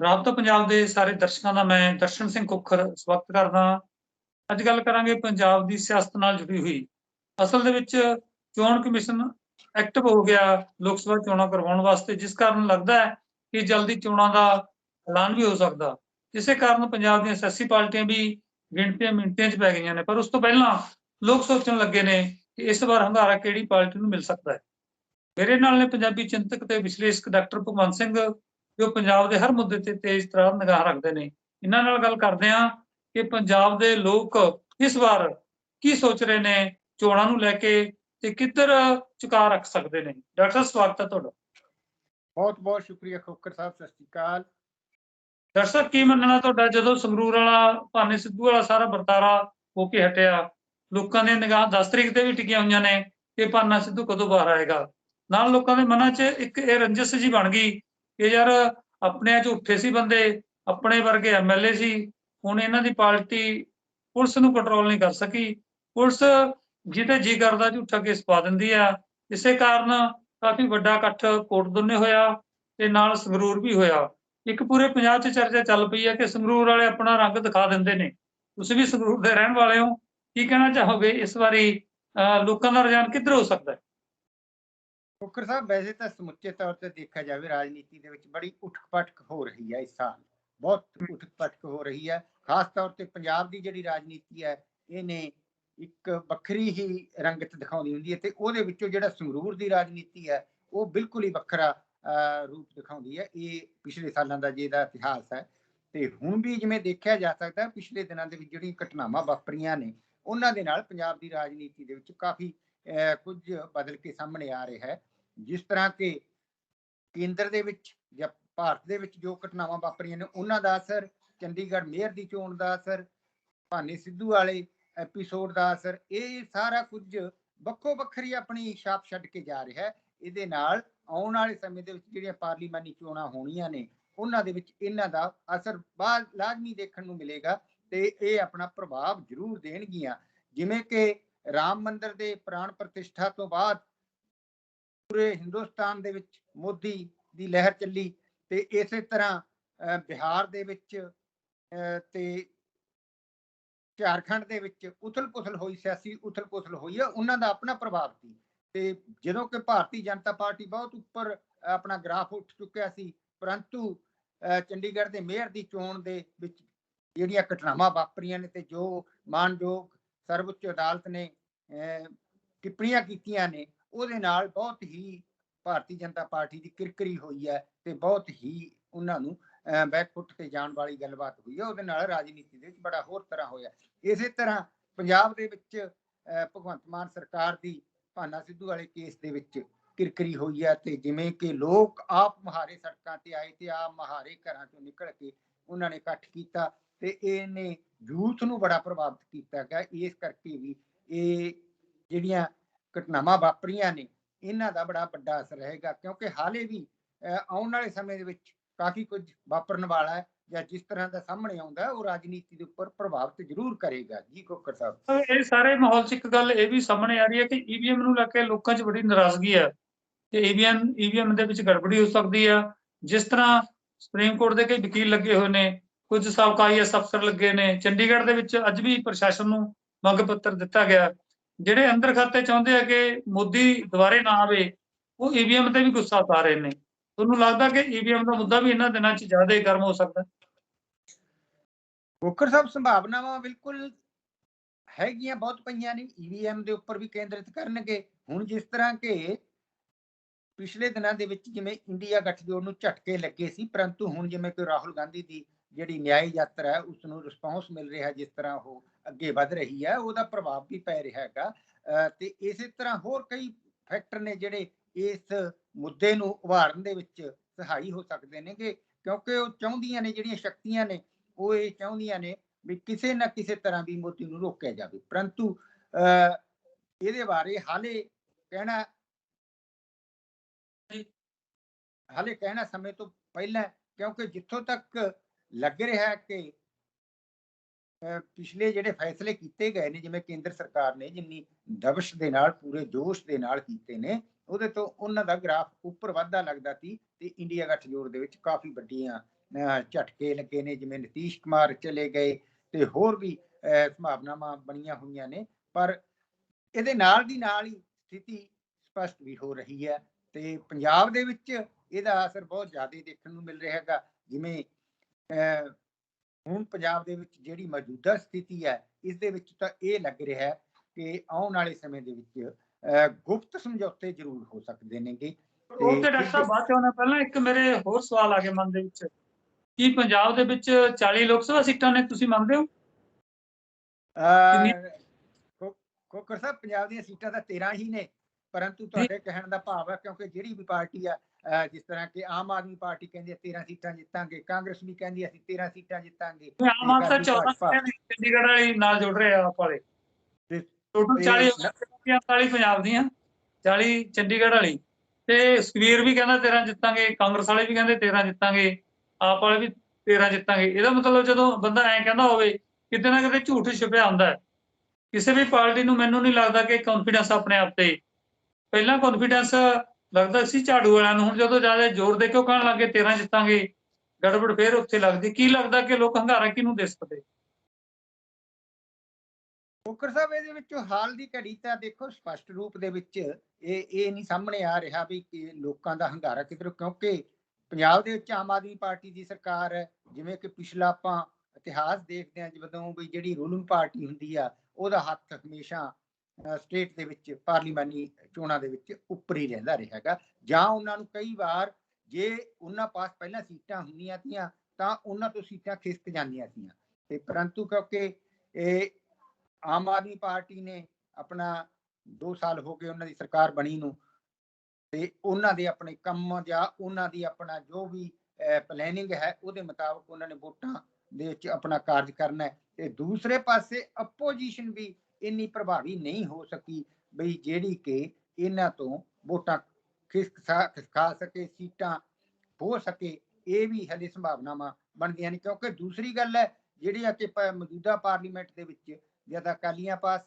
ਰਾਬਤਾ ਪੰਜਾਬ ਦੇ ਸਾਰੇ ਦਰਸ਼ਕਾਂ ਦਾ ਮੈਂ ਦਰਸ਼ਨ ਸਿੰਘ ਕੁੱਖਰ ਸਵਾਗਤ ਕਰਦਾ ਹਾਂ। ਅੱਜ ਗੱਲ ਕਰਾਂਗੇ ਪੰਜਾਬ ਦੀ ਸਿਆਸਤ ਨਾਲ ਜੁੜੀ ਹੋਈ। ਅਸਲ ਦੇ ਵਿੱਚ ਚੋਣ ਕਮਿਸ਼ਨ ਐਕਟਿਵ ਹੋ ਗਿਆ ਲੋਕ ਸਭਾ ਚੋਣਾਂ ਕਰਵਾਉਣ ਵਾਸਤੇ, ਜਿਸ ਕਾਰਨ ਲੱਗਦਾ ਹੈ ਕਿ ਜਲਦੀ ਚੋਣਾਂ ਦਾ ਐਲਾਨ ਵੀ ਹੋ ਸਕਦਾ। ਇਸੇ ਕਾਰਨ ਪੰਜਾਬ ਦੀਆਂ ਸਿਆਸੀ ਪਾਰਟੀਆਂ ਵੀ ਗਿਣਤੀਆਂ ਮਿੰਟਾਂ 'ਚ ਪੈ ਗਈਆਂ ਨੇ, ਪਰ ਉਸ ਤੋਂ ਪਹਿਲਾਂ ਲੋਕ ਸੋਚਣ ਲੱਗੇ ਨੇ ਕਿ ਇਸ ਵਾਰ ਹੰਗਾਰਾ ਕਿਹੜੀ ਪਾਰਟੀ ਨੂੰ ਮਿਲ ਸਕਦਾ ਹੈ। ਮੇਰੇ ਨਾਲ ਨੇ ਪੰਜਾਬੀ ਚਿੰਤਕ ਤੇ ਵਿਸ਼ਲੇਸ਼ਕ ਡਾਕਟਰ ਭਗਵੰਤ ਸਿੰਘ ਜੋ ਪੰਜਾਬ ਦੇ ਹਰ ਮੁੱਦੇ ਤੇ ਤੇਜ਼ ਤਰਾਰ ਨਿਗਾਹ ਰੱਖਦੇ ਨੇ। ਇਹਨਾਂ ਨਾਲ ਗੱਲ ਕਰਦੇ ਹਾਂ ਕਿ ਪੰਜਾਬ ਦੇ ਲੋਕ ਇਸ ਵਾਰ ਕੀ ਸੋਚ ਰਹੇ ਨੇ ਚੋਣਾਂ ਨੂੰ ਲੈ ਕੇ ਤੇ ਕਿੱਧਰ ਝੁਕਾ ਰੱਖ ਸਕਦੇ ਨੇ। ਡਾਕਟਰ ਸਵਾਗਤ ਹੈ ਤੁਹਾਡਾ। ਬਹੁਤ ਬਹੁਤ ਸ਼ੁਕਰੀਆ ਖੋਕਰ ਸਾਹਿਬ ਸਤਿ ਸ਼੍ਰੀ ਅਕਾਲ। ਸਾਹਿਬ ਕੀ ਮੰਨਣਾ ਤੁਹਾਡਾ? ਜਦੋਂ ਸੰਗਰੂਰ ਵਾਲਾ ਭਾਨੇ ਸਿੱਧੂ ਵਾਲਾ ਸਾਰਾ ਵਰਤਾਰਾ ਹੋ ਕੇ ਹਟਿਆ ਲੋਕਾਂ ਦੀਆਂ ਨਿਗਾਹ 10 ਤਰੀਕ ਤੇ ਵੀ ਟਿਕੀਆਂ ਹੋਈਆਂ ਨੇ ਕਿ ਭਾਨਾ ਸਿੱਧੂ ਕਦੋਂ ਬਾਹਰ ਆਏਗਾ? ਨਾਲ ਲੋਕਾਂ ਦੇ ਮਨਾਂ 'ਚ ਇੱਕ ਇਹ ਰੰਜਿਸ਼ ਜੀ ਬਣ ਗਈ ਕਿ ਯਾਰ ਆਪਣੇ ਝੂਠੇ ਸੀ ਬੰਦੇ, ਆਪਣੇ ਵਰਗੇ ਐਮਐਲਏ ਸੀ, ਹੁਣ ਇਹਨਾਂ ਦੀ ਪਾਰਟੀ ਪੁਲਿਸ ਨੂੰ ਕੰਟਰੋਲ ਨਹੀਂ ਕਰ ਸਕੀ। ਪੁਲਿਸ ਜਿਹਦੇ ਜੀ ਕਰਦਾ ਝੂਠਾ ਕੇਸ ਪਾ ਦਿੰਦੀ ਆ। ਇਸੇ ਕਾਰਨ ਕਾਫੀ ਵੱਡਾ ਇਕੱਠ ਕੋਟ ਦੋਨੇ ਹੋਇਆ ਤੇ ਨਾਲ ਸੰਗਰੂਰ ਵੀ ਹੋਇਆ। ਇੱਕ ਪੂਰੇ ਪੰਜਾਬ 'ਚ ਚਰਚਾ ਚੱਲ ਪਈ ਹੈ ਕਿ ਸੰਗਰੂਰ ਵਾਲੇ ਆਪਣਾ ਰੰਗ ਦਿਖਾ ਦਿੰਦੇ ਨੇ। ਤੁਸੀਂ ਵੀ ਸੰਗਰੂਰ ਦੇ ਰਹਿਣ ਵਾਲੇ ਹੋ। ਕੀ ਕਹਿਣਾ ਚਾਹੋਗੇ ਇਸ ਵਾਰੀ, ਅਹ ਲੋਕਾਂ ਦਾ ਰੁਝਾਨ ਕਿੱਧਰ ਹੋ ਸਕਦਾ ਹੈ? ਖੋਕਰ ਸਾਹਿਬ ਵੈਸੇ ਤਾਂ ਸਮੁੱਚੇ ਤੌਰ ਤੇ ਦੇਖਿਆ ਜਾਵੇ ਰਾਜਨੀਤੀ ਦੇ ਵਿੱਚ ਬੜੀ ਉਠਕ-ਪਟਕ ਹੋ ਰਹੀ ਹੈ ਇਸ ਸਾਲ। ਬਹੁਤ ਉਠਕ-ਪਟਕ ਹੋ ਰਹੀ ਹੈ। ਖਾਸ ਤੌਰ ਤੇ ਪੰਜਾਬ ਦੀ ਜਿਹੜੀ ਰਾਜਨੀਤੀ ਹੈ ਇਹਨੇ ਇੱਕ ਵੱਖਰੀ ਹੀ ਰੰਗਤ ਦਿਖਾਉਂਦੀ ਹੁੰਦੀ ਹੈ ਤੇ ਉਹਦੇ ਵਿੱਚੋਂ ਜਿਹੜਾ ਸੰਗਰੂਰ ਦੀ ਰਾਜਨੀਤੀ ਹੈ ਉਹ ਬਿਲਕੁਲ ਹੀ ਵੱਖਰਾ ਰੂਪ ਦਿਖਾਉਂਦੀ ਹੈ। ਇਹ ਪਿਛਲੇ ਸਾਲਾਂ ਦਾ ਜਿਹਦਾ ਇਤਿਹਾਸ ਹੈ। ਤੇ ਹੁਣ ਵੀ ਜਿਵੇਂ ਦੇਖਿਆ ਜਾ ਸਕਦਾ ਹੈ, ਪਿਛਲੇ ਦਿਨਾਂ ਦੇ ਵਿੱਚ ਜਿਹੜੀਆਂ ਘਟਨਾਵਾਂ ਵਾਪਰੀਆਂ ਨੇ ਉਹਨਾਂ ਦੇ ਨਾਲ ਪੰਜਾਬ ਦੀ ਰਾਜਨੀਤੀ ਦੇ ਵਿੱਚ ਕਾਫੀ ਕੁਝ ਬਦਲ ਕੇ ਸਾਹਮਣੇ ਆ ਰਿਹਾ ਹੈ। ਜਿਸ ਤਰ੍ਹਾਂ ਕਿ ਕੇਂਦਰ ਦੇ ਵਿੱਚ ਜਾਂ ਭਾਰਤ ਦੇ ਵਿੱਚ ਜੋ ਘਟਨਾਵਾਂ ਵਾਪਰੀਆਂ ਨੇ, ਉਹਨਾਂ ਦਾ ਅਸਰ, ਚੰਡੀਗੜ੍ਹ ਮੇਅਰ ਦੀ ਚੋਣ ਦਾ ਅਸਰ, ਭਾਨੀ ਸਿੱਧੂ ਵਾਲੇ ਐਪੀਸੋਡ ਦਾ ਅਸਰ, ਇਹ ਸਾਰਾ ਕੁਝ ਵੱਖੋ ਵੱਖਰੀ ਆਪਣੀ ਛਾਪ ਛੱਡ ਕੇ ਜਾ ਰਿਹਾ ਹੈ। ਇਹਦੇ ਨਾਲ ਆਉਣ ਵਾਲੇ ਸਮੇਂ ਦੇ ਵਿੱਚ ਜਿਹੜੀਆਂ ਪਾਰਲੀਮਾਨੀ ਚੋਣਾਂ ਹੋਣੀਆਂ ਨੇ, ਉਹਨਾਂ ਦੇ ਵਿੱਚ ਇਹਨਾਂ ਦਾ ਅਸਰ ਬਾਅਦ ਲਾਜ਼ਮੀ ਦੇਖਣ ਨੂੰ ਮਿਲੇਗਾ ਤੇ ਇਹ ਆਪਣਾ ਪ੍ਰਭਾਵ ਜ਼ਰੂਰ ਦੇਣਗੀਆਂ। ਜਿਵੇਂ ਕਿ ਰਾਮ ਮੰਦਰ ਦੇ ਪ੍ਰਾਣ ਪ੍ਰਤਿਸ਼ਠਾ ਤੋਂ ਬਾਅਦ ਪੂਰੇ ਹਿੰਦੁਸਤਾਨ ਦੇ ਵਿੱਚ ਮੋਦੀ ਦੀ ਲਹਿਰ ਚੱਲੀ ਤੇ ਇਸੇ ਤਰ੍ਹਾਂ ਬਿਹਾਰ ਦੇ ਵਿੱਚ ਤੇ ਝਾਰਖੰਡ ਦੇ ਵਿੱਚ ਉਥਲ-ਪੁਥਲ ਹੋਈ ਸਿਆਸੀ ਉਥਲ-ਪੁਥਲ ਹੋਈ ਹੈ ਉਹਨਾਂ ਦਾ ਆਪਣਾ ਪ੍ਰਭਾਵ ਸੀ। ਤੇ ਜਦੋਂ ਕਿ ਭਾਰਤੀ ਜਨਤਾ ਪਾਰਟੀ ਬਹੁਤ ਉੱਪਰ ਆਪਣਾ ਗ੍ਰਾਫ ਉੱਠ ਚੁੱਕਿਆ ਸੀ ਪਰੰਤੂ ਅਹ, ਚੰਡੀਗੜ੍ਹ ਦੇ ਮੇਅਰ ਦੀ ਚੋਣ ਦੇ ਵਿੱਚ ਜਿਹੜੀਆਂ ਘਟਨਾਵਾਂ ਵਾਪਰੀਆਂ ਨੇ ਤੇ ਜੋ ਮਾਨਯੋਗ ਸਰਵਉੱਚ ਅਦਾਲਤ ਨੇ ਅਹ, ਟਿੱਪਣੀਆਂ ਕੀਤੀਆਂ ਨੇ ਉਹਦੇ ਨਾਲ ਬਹੁਤ ਹੀ ਭਾਰਤੀ ਜਨਤਾ ਪਾਰਟੀ ਦੀ ਕਿਰਕਰੀ ਹੋਈ ਹੈ ਤੇ ਬਹੁਤ ਹੀ ਉਹਨਾਂ ਨੂੰ ਬੈਕਫੁੱਟ ਤੇ ਜਾਣ ਵਾਲੀ ਗੱਲਬਾਤ ਹੋਈ ਹੈ, ਉਹਦੇ ਨਾਲ ਰਾਜਨੀਤੀ ਦੇ ਵਿੱਚ ਬੜਾ ਹੋਰ ਤਰ੍ਹਾਂ ਹੋਇਆ। ਇਸੇ ਤਰ੍ਹਾਂ ਪੰਜਾਬ ਦੇ ਵਿੱਚ ਭਗਵੰਤ ਮਾਨ ਸਰਕਾਰ ਦੀ ਭਾਨਾ ਸਿੱਧੂ ਵਾਲੇ ਕੇਸ ਦੇ ਵਿੱਚ ਕਿਰਕਰੀ ਹੋਈ ਹੈ ਤੇ ਜਿਵੇਂ ਕਿ ਲੋਕ ਆਪ ਮਹਾਰੇ ਸੜਕਾਂ ਤੇ ਆਏ ਤੇ ਆਪ ਮਹਾਰੇ ਘਰਾਂ ਚੋਂ ਨਿਕਲ ਕੇ ਉਹਨਾਂ ਨੇ ਇਕੱਠ ਕੀਤਾ ਤੇ ਇਹਨੇ ਯੂਥ ਨੂੰ ਬੜਾ ਪ੍ਰਭਾਵਿਤ ਕੀਤਾ ਗਿਆ। ਇਸ ਕਰਕੇ ਵੀ ਇਹ ਜਿਹੜੀਆਂ ਘਟਨਾਵਾਂ ਵਾਪਰੀਆਂ ਨੇ, ਇਹਨਾਂ ਦਾ ਬੜਾ ਵੱਡਾ ਅਸਰ ਰਹੇਗਾ ਕਿਉਂਕਿ ਹਾਲੇ ਵੀ ਆਉਣ ਵਾਲੇ ਸਮੇਂ ਦੇ ਵਿੱਚ ਕਾਫੀ ਕੁਝ ਵਾਪਰਨ ਵਾਲਾ ਹੈ ਜਾਂ ਜਿਸ ਤਰ੍ਹਾਂ ਦਾ ਸਾਹਮਣੇ ਆਉਂਦਾ, ਉਹ ਰਾਜਨੀਤੀ ਦੇ ਉੱਪਰ ਪ੍ਰਭਾਵਿਤ ਜ਼ਰੂਰ ਕਰੇਗਾ। ਜੀ ਕੋਕਰ ਸਾਹਿਬ। ਇਹ ਸਾਰੇ ਮਾਹੌਲ 'ਚ ਇੱਕ ਗੱਲ ਇਹ ਵੀ ਸਾਹਮਣੇ ਆ ਰਹੀ ਹੈ ਕਿ ਈਵੀਐਮ ਨੂੰ ਲੈ ਕੇ ਲੋਕਾਂ 'ਚ ਬੜੀ ਨਾਰਾਜ਼ਗੀ ਹੈ ਕਿ ਈਵੀਐਮ ਈਵੀਐਮ ਦੇ ਵਿੱਚ ਗੜਬੜੀ ਹੋ ਸਕਦੀ ਆ। ਜਿਸ ਤਰ੍ਹਾਂ ਸੁਪਰੀਮ ਕੋਰਟ ਦੇ ਕਈ ਵਕੀਲ ਲੱਗੇ ਹੋਏ ਨੇ, ਕੁਝ ਸਾਬਕਾ ਆਈਐਸ ਅਫਸਰ ਲੱਗੇ ਨੇ, ਚੰਡੀਗੜ੍ਹ ਦੇ ਵਿੱਚ ਅੱਜ ਵੀ ਪ੍ਰਸ਼ਾਸਨ ਨੂੰ ਮੰਗ ਪੱਤਰ ਦਿੱਤਾ ਗਿਆ। ਜਿਹੜੇ ਅੰਦਰ ਖਾਤੇ ਚਾਹੁੰਦੇ ਆ ਕਿ ਮੋਦੀ ਦੁਬਾਰੇ ਨਾ ਆਵੇ, ਉਹ ਈਵੀਐਮ ਤੇ ਵੀ ਗੁੱਸਾ ਪਾ ਰਹੇ ਨੇ। ਤੁਹਾਨੂੰ ਲੱਗਦਾ ਕਿ ਈਵੀਐਮ ਦਾ ਮੁੱਦਾ ਵੀ ਇਹਨਾਂ ਦਿਨਾਂ 'ਚ ਜ਼ਿਆਦਾ ਹੀ ਗਰਮ ਹੋ ਸਕਦਾ? ਕੋਕਰ ਸਾਹਿਬ, ਸੰਭਾਵਨਾਵਾਂ ਬਿਲਕੁਲ ਹੈਗੀਆਂ, ਬਹੁਤ ਪਈਆਂ ਨੇ। ਈਵੀਐਮ ਦੇ ਉੱਪਰ ਵੀ ਕੇਂਦਰਿਤ ਕਰਨਗੇ। ਹੁਣ ਜਿਸ ਤਰ੍ਹਾਂ ਕਿ ਪਿਛਲੇ ਦਿਨਾਂ ਦੇ ਵਿੱਚ ਜਿਵੇਂ ਇੰਡੀਆ ਗੱਠਜੋੜ ਨੂੰ ਝਟਕੇ ਲੱਗੇ ਸੀ, ਪਰੰਤੂ ਹੁਣ ਜਿਵੇਂ ਕਿ ਰਾਹੁਲ ਗਾਂਧੀ ਦੀ ਜਿਹੜੀ ਨਿਆਇ ਯਾਤਰਾ ਹੈ ਉਸ ਨੂੰ ਰਿਸਪੌਂਸ ਮਿਲ ਰਿਹਾ ਜਿਸ ਤਰ੍ਹਾਂ ਉਹ ਅੱਗੇ ਵਧ ਰਹੀ ਹੈ, ਉਹਦਾ ਪ੍ਰਭਾਵ ਵੀ ਪੈ ਰਿਹਾ ਹੈਗਾ। ਤੇ ਇਸੇ ਤਰ੍ਹਾਂ ਹੋਰ ਕਈ ਫੈਕਟਰ ਨੇ ਜਿਹੜੇ ਇਸ ਮੁੱਦੇ ਨੂੰ ਉਭਾਰਨ ਦੇ ਵਿੱਚ ਸਹਾਈ ਹੋ ਸਕਦੇ ਨੇ ਕਿ ਕਿਉਂਕਿ ਉਹ ਚਾਹੁੰਦੀਆਂ ਨੇ, ਜਿਹੜੀਆਂ ਸ਼ਕਤੀਆਂ ਨੇ, ਉਹ ਇਹ ਚਾਹੁੰਦੀਆਂ ਨੇ ਵੀ ਕਿਸੇ ਨਾ ਕਿਸੇ ਤਰ੍ਹਾਂ ਵੀ ਮੋਦੀ ਨੂੰ ਰੋਕਿਆ ਜਾਵੇ। ਪਰੰਤੂ, ਅਹ ਇਹਦੇ ਬਾਰੇ ਹਾਲੇ ਕਹਿਣਾ ਹਾਲੇ ਕਹਿਣਾ ਸਮੇਂ ਤੋਂ ਪਹਿਲਾਂ ਕਿਉਂਕਿ ਜਿੱਥੋਂ ਤੱਕ ਲੱਗ ਰਿਹਾ ਹੈ ਕਿ ਪਿਛਲੇ ਜਿਹੜੇ ਫੈਸਲੇ ਕੀਤੇ ਗਏ ਨੇ ਜਿਵੇਂ ਕੇਂਦਰ ਸਰਕਾਰ ਨੇ ਜਿੰਨੀ ਦਬਸ਼ ਦੇ ਨਾਲ ਪੂਰੇ ਜੋਸ਼ ਦੇ ਨਾਲ ਕੀਤੇ ਨੇ ਉਹਦੇ ਤੋਂ ਉਹਨਾਂ ਦਾ ਗ੍ਰਾਫ ਉੱਪਰ ਵੱਧਦਾ ਲੱਗਦਾ ਸੀ ਤੇ ਇੰਡੀਆ ਗੱਠਜੋੜ ਦੇ ਵਿੱਚ ਕਾਫੀ ਵੱਡੀਆਂ ਝਟਕੇ ਲੱਗੇ ਨੇ ਜਿਵੇਂ ਨਤੀਸ਼ ਕੁਮਾਰ ਚਲੇ ਗਏ ਤੇ ਹੋਰ ਵੀ ਅਹ, ਸੰਭਾਵਨਾਵਾਂ ਬਣੀਆਂ ਹੋਈਆਂ ਨੇ ਪਰ ਇਹਦੇ ਨਾਲ ਦੀ ਨਾਲ ਹੀ ਸਥਿਤੀ ਸਪਸ਼ਟ ਵੀ ਹੋ ਰਹੀ ਹੈ ਤੇ ਪੰਜਾਬ ਦੇ ਵਿੱਚ ਇਹਦਾ ਅਸਰ ਬਹੁਤ ਜ਼ਿਆਦਾ ਦੇਖਣ ਨੂੰ ਮਿਲ ਰਿਹਾ ਹੈਗਾ ਜਿਵੇਂ ਹੁਣ ਪੰਜਾਬ ਦੇ ਵਿੱਚ ਜਿਹੜੀ ਮੌਜੂਦਾ ਸਥਿਤੀ ਹੈ ਇਸ ਦੇ ਵਿੱਚ ਤਾਂ ਇਹ ਲੱਗ ਰਿਹਾ ਹੈ ਕਿ ਆਉਣ ਵਾਲੇ ਸਮੇਂ ਦੇ ਵਿੱਚ ਗੁਪਤ ਸਮਝੌਤੇ ਜ਼ਰੂਰ ਹੋ ਸਕਦੇ ਨੇਗੇ। ਉਹ ਤੇ ਡਾਕਟਰ ਸਾਹਿਬ ਬਾਅਦ ਚ ਆਉਣਾ ਪਹਿਲਾਂ ਇੱਕ ਮੇਰੇ ਹੋਰ ਸਵਾਲ ਆ ਗਏ ਮਨ ਦੇ ਵਿੱਚ। ਕੀ ਪੰਜਾਬ ਦੇ ਵਿੱਚ 40 ਲੋਕ ਸਭਾ ਸੀਟਾਂ ਨੇ ਤੁਸੀਂ ਮੰਨਦੇ ਹੋ? ਖੋਖਰ ਸਾਹਿਬ ਪੰਜਾਬ ਦੀਆਂ ਸੀਟਾਂ ਤਾਂ 13 ਹੀ ਨੇ ਪਰੰਤੂ ਤੁਹਾਡੇ ਕਹਿਣ ਦਾ ਭਾਵ ਹੈ ਕਿਉਂਕਿ ਜਿਹੜੀ ਵੀ ਪਾਰਟੀ ਆ ਜਿਸ ਤਰ੍ਹਾਂ ਕਿ ਆਮ ਆਦਮੀ ਪਾਰਟੀ ਕਹਿੰਦੀ ਹੈ 13 ਸੀਟਾਂ ਜਿੱਤਾਂਗੇ ਕਾਂਗਰਸ ਵੀ ਕਹਿੰਦੀ ਹੈ ਅਸੀਂ 13 ਸੀਟਾਂ ਜਿੱਤਾਂਗੇ ਆਮ ਆਦਮੀ ਤਾਂ ਅਕਾਲੀ 14 ਭਾਜਪਾ। ਸੀਟਾਂ ਦੀ ਚੰਡੀਗੜ੍ਹ ਵਾਲੀ ਨਾਲ ਜੁੜ ਰਹੇ ਆ ਆਪ ਵਾਲੇ। ਤੇ- ਟੋਟਲ ਤੇ 40 ਨ- 40 ਪੰਜਾਬ ਦੀਆਂ 40 ਚੰਡੀਗੜ੍ਹ ਵਾਲੀ। ਤੇ ਸੁਖਬੀਰ ਵੀ ਕਹਿੰਦਾ 13 ਜਿੱਤਾਂਗੇ ਕਾਂਗਰਸ ਵਾਲੇ ਵੀ ਕਹਿੰਦੇ 13 ਜਿੱਤਾਂਗੇ ਆਪ ਵਾਲੇ ਵੀ 13 ਜਿੱਤਾਂਗੇ। ਇਹਦਾ ਮਤਲਬ ਜਦੋਂ ਬੰਦਾ ਐਂ ਕਹਿੰਦਾ ਹੋਵੇ ਕਿਤੇ ਨਾ ਕਿਤੇ ਝੂਠ ਛੁਪਿਆ ਹੁੰਦਾ ਹੈ। ਕਿਸੇ ਵੀ ਪਾਰਟੀ ਨੂੰ ਮੈਨੂੰ ਨਹੀਂ ਲੱਗਦਾ ਕਿ ਕੌਨਫੀਡੈਂਸ ਆਪਣੇ ਆਪ ਤੇ। ਪਹਿਲਾਂ ਕੌਨਫੀਡੈਂਸ ਲੱਗਦਾ ਸੀ ਝਾੜੂ ਵਾਲਿਆਂ ਨੂੰ। ਹੁਣ ਜਦੋਂ ਜ਼ਿਆਦਾ ਜ਼ੋਰ ਦੇ ਕੇ ਕਹਿਣ ਲੱਗੇ 13 ਜਿੱਤਾਂਗੇ, ਗੜਬੜ ਫੇਰ ਉੱਥੇ ਲੱਗਦੀ। ਕੀ ਲੱਗਦਾ ਕਿ ਲੋਕ ਹੰਗਾਰਾ ਕਿਹਨੂੰ ਦੇ ਸਕਦੇ? ਖੋਖਰ ਸਾਹਿਬ, ਇਹਦੇ ਵਿੱਚੋਂ ਹਾਲ ਦੀ ਘੜੀ ਤਾਂ ਦੇਖੋ, ਸਪਸ਼ਟ ਰੂਪ ਦੇ ਵਿੱਚ ਇਹ ਇਹ ਨਹੀਂ ਸਾਹਮਣੇ ਆ ਰਿਹਾ ਵੀ ਲੋਕਾਂ ਦਾ ਹੰਗਾਰਾ ਕਿਧਰ, ਕਿਉਂਕਿ ਪੰਜਾਬ ਦੇ ਵਿੱਚ ਆਮ ਆਦਮੀ ਪਾਰਟੀ ਦੀ ਸਰਕਾਰ ਹੈ ਜਿਵੇਂ ਕਿ ਪਿਛਲਾ ਆਪਾਂ ਇਤਿਹਾਸ ਦੇਖਦੇ ਹਾਂ ਜਦੋਂ ਵੀ ਜਿਹੜੀ ਰੂਲਿੰਗ ਪਾਰਟੀ ਹੁੰਦੀ ਆ, ਉਹਦਾ ਹੱਥ ਹਮੇਸ਼ਾ ਸਟੇਟ ਦੇ ਵਿੱਚ, ਪਾਰਲੀਮਾਨੀ ਚੋਣਾਂ ਦੇ ਵਿੱਚ ਉੱਪਰ ਹੀ ਰਹਿੰਦਾ ਰਿਹਾ ਜਾਂ ਉਹਨਾਂ ਨੂੰ ਕਈ ਵਾਰ ਜੇ ਉਹਨਾਂ ਪਾਸ ਪਹਿਲਾਂ ਸੀਟਾਂ ਹੁੰਦੀਆਂ ਤੀਆਂ, ਤਾਂ ਉਹਨਾਂ ਤੋਂ ਸੀਟਾਂ ਖਿਸਕ ਜਾਂਦੀਆਂ ਸੀਆਂ ਤੇ ਪਰੰਤੂ ਕਿਉਂਕਿ ਇਹ ਆਮ ਆਦਮੀ ਪਾਰਟੀ ਨੇ ਆਪਣਾ 2 ਸਾਲ ਹੋ ਗਏ ਉਹਨਾਂ ਦੀ ਸਰਕਾਰ ਬਣੀ ਨੂੰ, ਤੇ ਉਹਨਾਂ ਦੇ ਆਪਣੇ ਕੰਮ ਜਾਂ ਉਹਨਾਂ ਦੀ ਆਪਣਾ ਜੋ ਵੀ ਪਲੈਨਿੰਗ ਹੈ, ਉਹਦੇ ਮੁਤਾਬਕ ਉਹਨਾਂ ਨੇ ਵੋਟਾਂ ਦੇ ਵਿੱਚ ਆਪਣਾ ਕਾਰਜ ਕਰਨਾ ਹੈ। ਤੇ ਦੂਸਰੇ ਪਾਸੇ ਆਪੋਜੀਸ਼ਨ ਵੀ ਇੰਨੀ ਪ੍ਰਭਾਵੀ ਨਹੀਂ ਹੋ ਸਕੀ ਬਈ ਜਿਹੜੀ ਕਿ ਇਹਨਾਂ ਤੋਂ ਵੋਟਾਂ ਖਿਸਕ ਖਿਸਕਾ ਸਕੇ, ਸੀਟਾਂ ਹੋ ਸਕੇ, ਇਹ ਵੀ ਹਲੇ ਸੰਭਾਵਨਾਵਾਂ ਬਣਦੀਆਂ ਨੇ। ਕਿਉਂਕਿ ਦੂਸਰੀ ਗੱਲ ਹੈ ਜਿਹੜੀ ਆ ਕਿ ਮੌਜੂਦਾ ਪਾਰਲੀਮੈਂਟ ਦੇ ਵਿੱਚ ਜਦ ਅਕਾਲੀਆਂ ਪਾਸ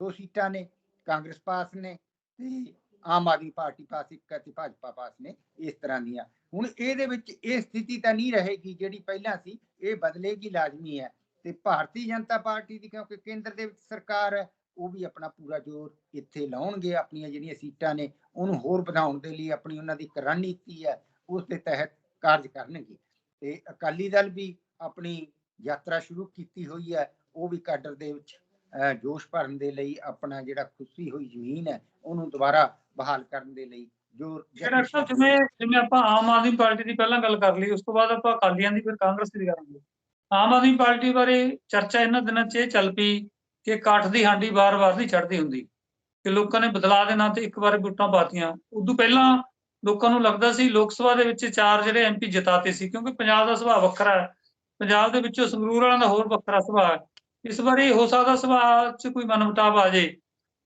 ਦੋ ਸੀਟਾਂ ਨੇ, ਕਾਂਗਰਸ ਪਾਸ ਨੇ ਤੇ ਆਮ ਆਦਮੀ ਪਾਰਟੀ ਪਾਸ ਇੱਕ ਅਤੇ ਭਾਜਪਾ ਪਾਸ ਨੇ, ਇਸ ਤਰ੍ਹਾਂ ਦੀਆਂ। ਹੁਣ ਇਹਦੇ ਵਿੱਚ ਇਹ ਸਥਿਤੀ ਤਾਂ ਨਹੀਂ ਰਹੇਗੀ ਜਿਹੜੀ ਪਹਿਲਾਂ ਸੀ, ਇਹ ਬਦਲੇਗੀ ਲਾਜ਼ਮੀ ਹੈ। ਤੇ ਭਾਰਤੀ ਜਨਤਾ ਪਾਰਟੀ ਦੀ, ਕਿਉਂਕਿ ਕੇਂਦਰ ਦੇ ਵਿੱਚ ਸਰਕਾਰ ਹੈ, ਉਹ ਵੀ ਆਪਣਾ ਪੂਰਾ ਜ਼ੋਰ ਇੱਥੇ ਲਾਉਣਗੇ, ਆਪਣੀਆਂ ਜਿਹੜੀਆਂ ਸੀਟਾਂ ਨੇ, ਉਹਨੂੰ ਹੋਰ ਵਧਾਉਣ ਦੇ ਲਈ ਆਪਣੀ ਉਹਨਾਂ ਦੀ ਇੱਕ ਰਣਨੀਤੀ ਹੈ, ਉਸ ਦੇ ਤਹਿਤ ਕਾਰਜ ਕਰਨਗੇ। ਤੇ ਅਕਾਲੀ ਦਲ ਵੀ ਆਪਣੀ ਯਾਤਰਾ ਸ਼ੁਰੂ ਕੀਤੀ ਹੋਈ ਹੈ, ਉਹ ਵੀ ਕਾਡਰ ਦੇ ਵਿੱਚ ਜੋਸ਼ ਭਰਨ ਦੇ ਲਈ ਆਪਣਾ ਜਿਹੜਾ ਖੁੱਸੀ ਹੋਈ ਜ਼ਮੀਨ ਹੈ, ਉਹਨੂੰ ਦੁਬਾਰਾ ਬਹਾਲ ਕਰਨ ਦੇ ਲਈ ਜੋ ਡਾਕਟਰ ਸਾਹਿਬ, ਜਿਵੇਂ ਜਿਵੇਂ ਆਪਾਂ ਆਮ ਆਦਮੀ ਪਾਰਟੀ ਦੀ ਪਹਿਲਾਂ ਗੱਲ ਕਰ ਲਈ, ਉਸ ਤੋਂ ਬਾਅਦ ਆਪਾਂ ਅਕਾਲੀਆਂ ਦੀ, ਫਿਰ ਕਾਂਗਰਸ ਦੀ ਕਰਾਂਗੇ ਆਮ ਆਦਮੀ ਪਾਰਟੀ ਬਾਰੇ ਚਰਚਾ ਇਹਨਾਂ ਦਿਨਾਂ 'ਚ ਇਹ ਚੱਲ ਪਈ ਕਿ ਕਾਠ ਦੀ ਹਾਂਡੀ ਵਾਰ-ਵਾਰ ਨਹੀਂ ਚੜਦੀ ਹੁੰਦੀ, ਕਿ ਲੋਕਾਂ ਨੇ ਬਦਲਾਅ ਦੇ ਨਾਂ ਤੇ ਇੱਕ ਵਾਰ ਵੋਟਾਂ ਪਾਤੀਆਂ। ਉਦੋਂ ਪਹਿਲਾਂ ਲੋਕਾਂ ਨੂੰ ਲੱਗਦਾ ਸੀ ਲੋਕ ਸਭਾ ਦੇ ਵਿੱਚ ਚਾਰ ਜਿਹੜੇ ਐਮਪੀ ਜਿਤਾਤੇ ਸੀ, ਕਿਉਂਕਿ ਪੰਜਾਬ ਦਾ ਸੁਭਾਅ ਵੱਖਰਾ ਹੈ। ਪੰਜਾਬ ਦੇ ਵਿੱਚੋਂ ਸੰਗਰੂਰ ਵਾਲਿਆਂ ਦਾ ਹੋਰ ਵੱਖਰਾ ਸੁਭਾਅ ਹੈ। ਇਸ ਵਾਰੀ ਹੋ ਸਕਦਾ ਸੁਭਾਅ 'ਚ ਕੋਈ ਮਨਮਟਾਵ ਆ ਜੇ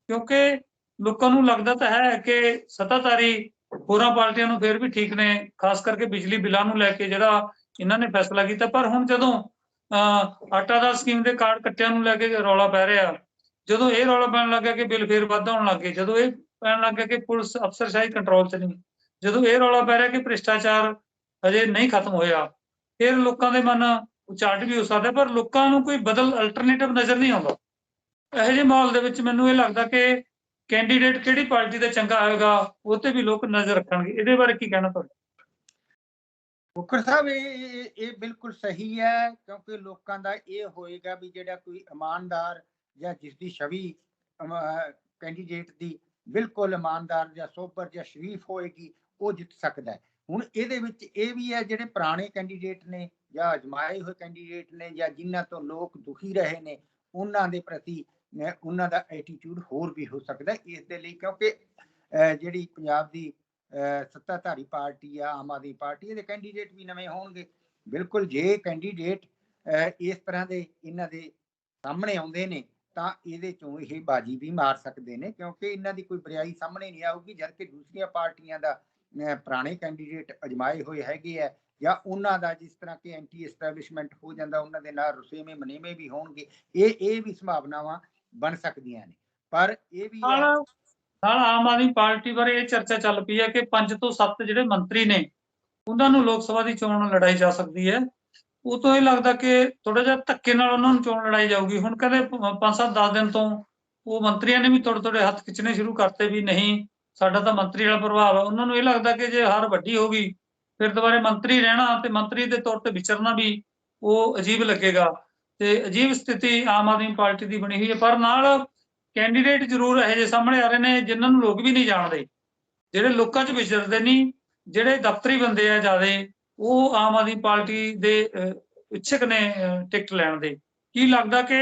ਕਿਉਂਕਿ ਲੋਕਾਂ ਨੂੰ ਲੱਗਦਾ ਤਾਂ ਹੈ ਕਿ ਸੱਤਾਧਾਰੀ ਹੋਰਾਂ ਪਾਰਟੀਆਂ ਨੂੰ ਫਿਰ ਵੀ ਠੀਕ ਨੇ, ਖਾਸ ਕਰਕੇ ਬਿਜਲੀ ਬਿੱਲਾਂ ਨੂੰ ਲੈ ਕੇ ਜਿਹੜਾ ਇਹਨਾਂ ਨੇ ਫੈਸਲਾ ਕੀਤਾ। ਪਰ ਹੁਣ ਜਦੋਂ ਆਟਾ ਦਾ ਸਕੀਮ ਦੇ ਕਾਰਡ ਕੱਟਿਆਂ ਨੂੰ ਲੈ ਕੇ ਰੌਲਾ ਪੈ ਰਿਹਾ। ਜਦੋਂ ਇਹ ਰੌਲਾ ਪੈਣ ਲੱਗਾ ਕਿ ਬਿੱਲ ਫੇਰ ਵੱਧ ਆਉਣ ਲੱਗੇ ਜਦੋਂ ਇਹ ਪੈਣ ਲੱਗਾ ਕਿ ਪੁਲਿਸ ਅਫਸਰਸ਼ਾਹੀ ਕੰਟਰੋਲ 'ਚ ਨਹੀਂ। ਜਦੋਂ ਇਹ ਰੌਲਾ ਪੈ ਰਿਹਾ ਕਿ ਭ੍ਰਿਸ਼ਟਾਚਾਰ ਹਜੇ ਨਹੀਂ ਖਤਮ ਹੋਇਆ, ਫਿਰ ਲੋਕਾਂ ਦੇ ਮਨ ਉਚਾਟ ਵੀ ਹੋ ਸਕਦਾ, ਪਰ ਲੋਕਾਂ ਨੂੰ ਕੋਈ ਬਦਲ ਅਲਟਰਨੇਟਿਵ ਨਜ਼ਰ ਨਹੀਂ ਆਉਂਦਾ। ਇਹੋ ਜਿਹੇ ਮਾਹੌਲ ਦੇ ਵਿੱਚ ਮੈਨੂੰ ਇਹ ਲੱਗਦਾ ਕਿ ਕੈਂਡੀਡੇਟ ਕਿਹੜੀ ਪਾਰਟੀ ਦਾ ਚੰਗਾ ਹੋਏਗਾ ਉਹ ਤੇ ਵੀ ਲੋਕ ਨਜ਼ਰ ਰੱਖਣਗੇ। ਇਹਦੇ ਬਾਰੇ ਕੀ ਕਹਿਣਾ ਤੁਹਾਡਾ? ਮੁਖਰ ਸਾਹਿਬ, ਇਹ, ਇਹ- ਬਿਲਕੁਲ ਸਹੀ ਹੈ, ਕਿਉਂਕਿ ਲੋਕਾਂ ਦਾ ਇਹ ਹੋਏਗਾ ਵੀ ਜਿਹੜਾ ਕੋਈ ਇਮਾਨਦਾਰ ਜਾਂ ਜਿਸ ਦੀ ਛਵੀ ਕੈਂਡੀਡੇਟ ਦੀ ਬਿਲਕੁਲ ਇਮਾਨਦਾਰ ਜਾਂ ਸੋਬਰ ਜਾਂ ਸ਼ਰੀਫ ਹੋਏਗੀ, ਉਹ ਜਿੱਤ ਸਕਦਾ ਹੈ। ਹੁਣ ਇਹਦੇ ਵਿੱਚ ਇਹ ਵੀ ਹੈ, ਜਿਹੜੇ ਪੁਰਾਣੇ ਕੈਂਡੀਡੇਟ ਨੇ ਜਾਂ ਅਜਮਾਏ ਹੋਏ ਕੈਂਡੀਡੇਟ ਨੇ ਜਾਂ ਜਿਨ੍ਹਾਂ ਤੋਂ ਲੋਕ ਦੁਖੀ ਰਹੇ ਨੇ, ਉਹਨਾਂ ਦੇ ਪ੍ਰਤੀ ਉਹਨਾਂ ਦਾ ਐਟੀਟਿਊਡ ਹੋਰ ਵੀ ਹੋ ਸਕਦਾ ਇਸ ਦੇ ਲਈ ਕਿਉਂਕਿ ਜਿਹੜੀ ਪੰਜਾਬ ਦੀ ਸੱਤਾਧਾਰੀ ਪਾਰਟੀ ਆ, ਆਮ ਆਦਮੀ ਪਾਰਟੀ, ਇਹਦੇ ਕੈਂਡੀਡੇਟ ਵੀ ਨਵੇਂ ਹੋਣਗੇ। ਬਿਲਕੁਲ, ਜੇ ਕੈਂਡੀਡੇਟ ਇਸ ਤਰ੍ਹਾਂ ਦੇ ਇਹਨਾਂ ਦੇ ਸਾਹਮਣੇ ਆਉਂਦੇ ਨੇ, ਤਾਂ ਇਹਦੇ ਚੋਂ ਇਹ ਬਾਜੀ ਵੀ ਮਾਰ ਸਕਦੇ ਨੇ, ਕਿਉਂਕਿ ਇਹਨਾਂ ਦੀ ਕੋਈ ਬਰਿਆਈ ਸਾਹਮਣੇ ਨਹੀਂ ਆਊਗੀ, ਜਦ ਕਿ ਦੂਸਰੀਆਂ ਪਾਰਟੀਆਂ ਦਾ ਪੁਰਾਣੇ ਕੈਂਡੀਡੇਟ ਅਜਮਾਏ ਹੋਏ ਹੈਗੇ ਆ, ਜਾਂ ਉਹਨਾਂ ਦਾ ਜਿਸ ਤਰ੍ਹਾਂ ਕਿ ਐਂਟੀ ਐਸਟੈਬਲਿਸ਼ਮੈਂਟ ਹੋ ਜਾਂਦਾ, ਉਹਨਾਂ ਦੇ ਨਾਲ ਰੁਸੇਵੇਂ ਮਨੇਵੇਂ ਵੀ ਹੋਣਗੇ, ਇਹ ਇਹ ਵੀ ਸੰਭਾਵਨਾਵਾਂ ਬਣ ਸਕਦੀਆਂ ਨੇ। ਪਰ ਇਹ ਵੀ ਨਾਲ ਆਮ ਆਦਮੀ ਪਾਰਟੀ ਬਾਰੇ ਇਹ ਚਰਚਾ ਚੱਲ ਪਈ ਹੈ ਕਿ ਪੰਜ ਤੋਂ ਸੱਤ ਜਿਹੜੇ ਮੰਤਰੀ ਨੇ, ਉਹਨਾਂ ਨੂੰ ਲੋਕ ਸਭਾ ਦੀ ਚੋਣ ਲੜਾਈ ਜਾ ਸਕਦੀ ਹੈ। ਉਹ ਤੋਂ ਇਹ ਲੱਗਦਾ ਕਿ ਥੋੜਾ ਜਿਹਾ ਧੱਕੇ ਨਾਲ ਉਹਨਾਂ ਨੂੰ ਚੋਣ ਲੜਾਈ ਜਾਊਗੀ। ਹੁਣ ਕਹਿੰਦੇ 5-7 10 ਦਿਨ ਤੋਂ ਉਹ ਮੰਤਰੀਆਂ ਨੇ ਵੀ ਥੋੜੇ ਥੋੜੇ ਹੱਥ ਖਿੱਚਣੇ ਸ਼ੁਰੂ ਕਰਤੇ ਵੀ ਨਹੀਂ, ਸਾਡਾ ਤਾਂ ਮੰਤਰੀ ਵਾਲਾ ਪ੍ਰਭਾਵ ਹੈ ਉਹਨਾਂ ਨੂੰ ਇਹ ਲੱਗਦਾ ਕਿ ਜੇ ਹਾਰ ਵੱਡੀ ਹੋ ਗਈ, ਫਿਰ ਦੁਬਾਰੇ ਮੰਤਰੀ ਰਹਿਣਾ ਤੇ ਮੰਤਰੀ ਦੇ ਤੌਰ ਤੇ ਵਿਚਰਨਾ ਵੀ ਉਹ ਅਜੀਬ ਲੱਗੇਗਾ। ਤੇ ਅਜੀਬ ਸਥਿਤੀ ਆਮ ਆਦਮੀ ਪਾਰਟੀ ਦੀ ਬਣੀ ਹੋਈ ਹੈ। ਪਰ ਨਾਲ ਕੈਂਡੀਡੇਟ ਜ਼ਰੂਰ ਇਹੋ ਜਿਹੇ ਸਾਹਮਣੇ ਆ ਰਹੇ ਨੇ ਜਿਨ੍ਹਾਂ ਨੂੰ ਲੋਕ ਵੀ ਨਹੀਂ ਜਾਣਦੇ। ਜਿਹੜੇ ਲੋਕਾਂ 'ਚ ਵਿਚਰਦੇ ਨਹੀਂ ਜਿਹੜੇ ਦਫ਼ਤਰੀ ਬੰਦੇ ਆ ਜਿਆਦੇ ਉਹ ਆਮ ਆਦਮੀ ਪਾਰਟੀ ਦੇ ਅਹ, ਨੇ ਟਿਕਟ ਲੈਣ ਦੇ। ਕੀ ਲੱਗਦਾ ਕਿ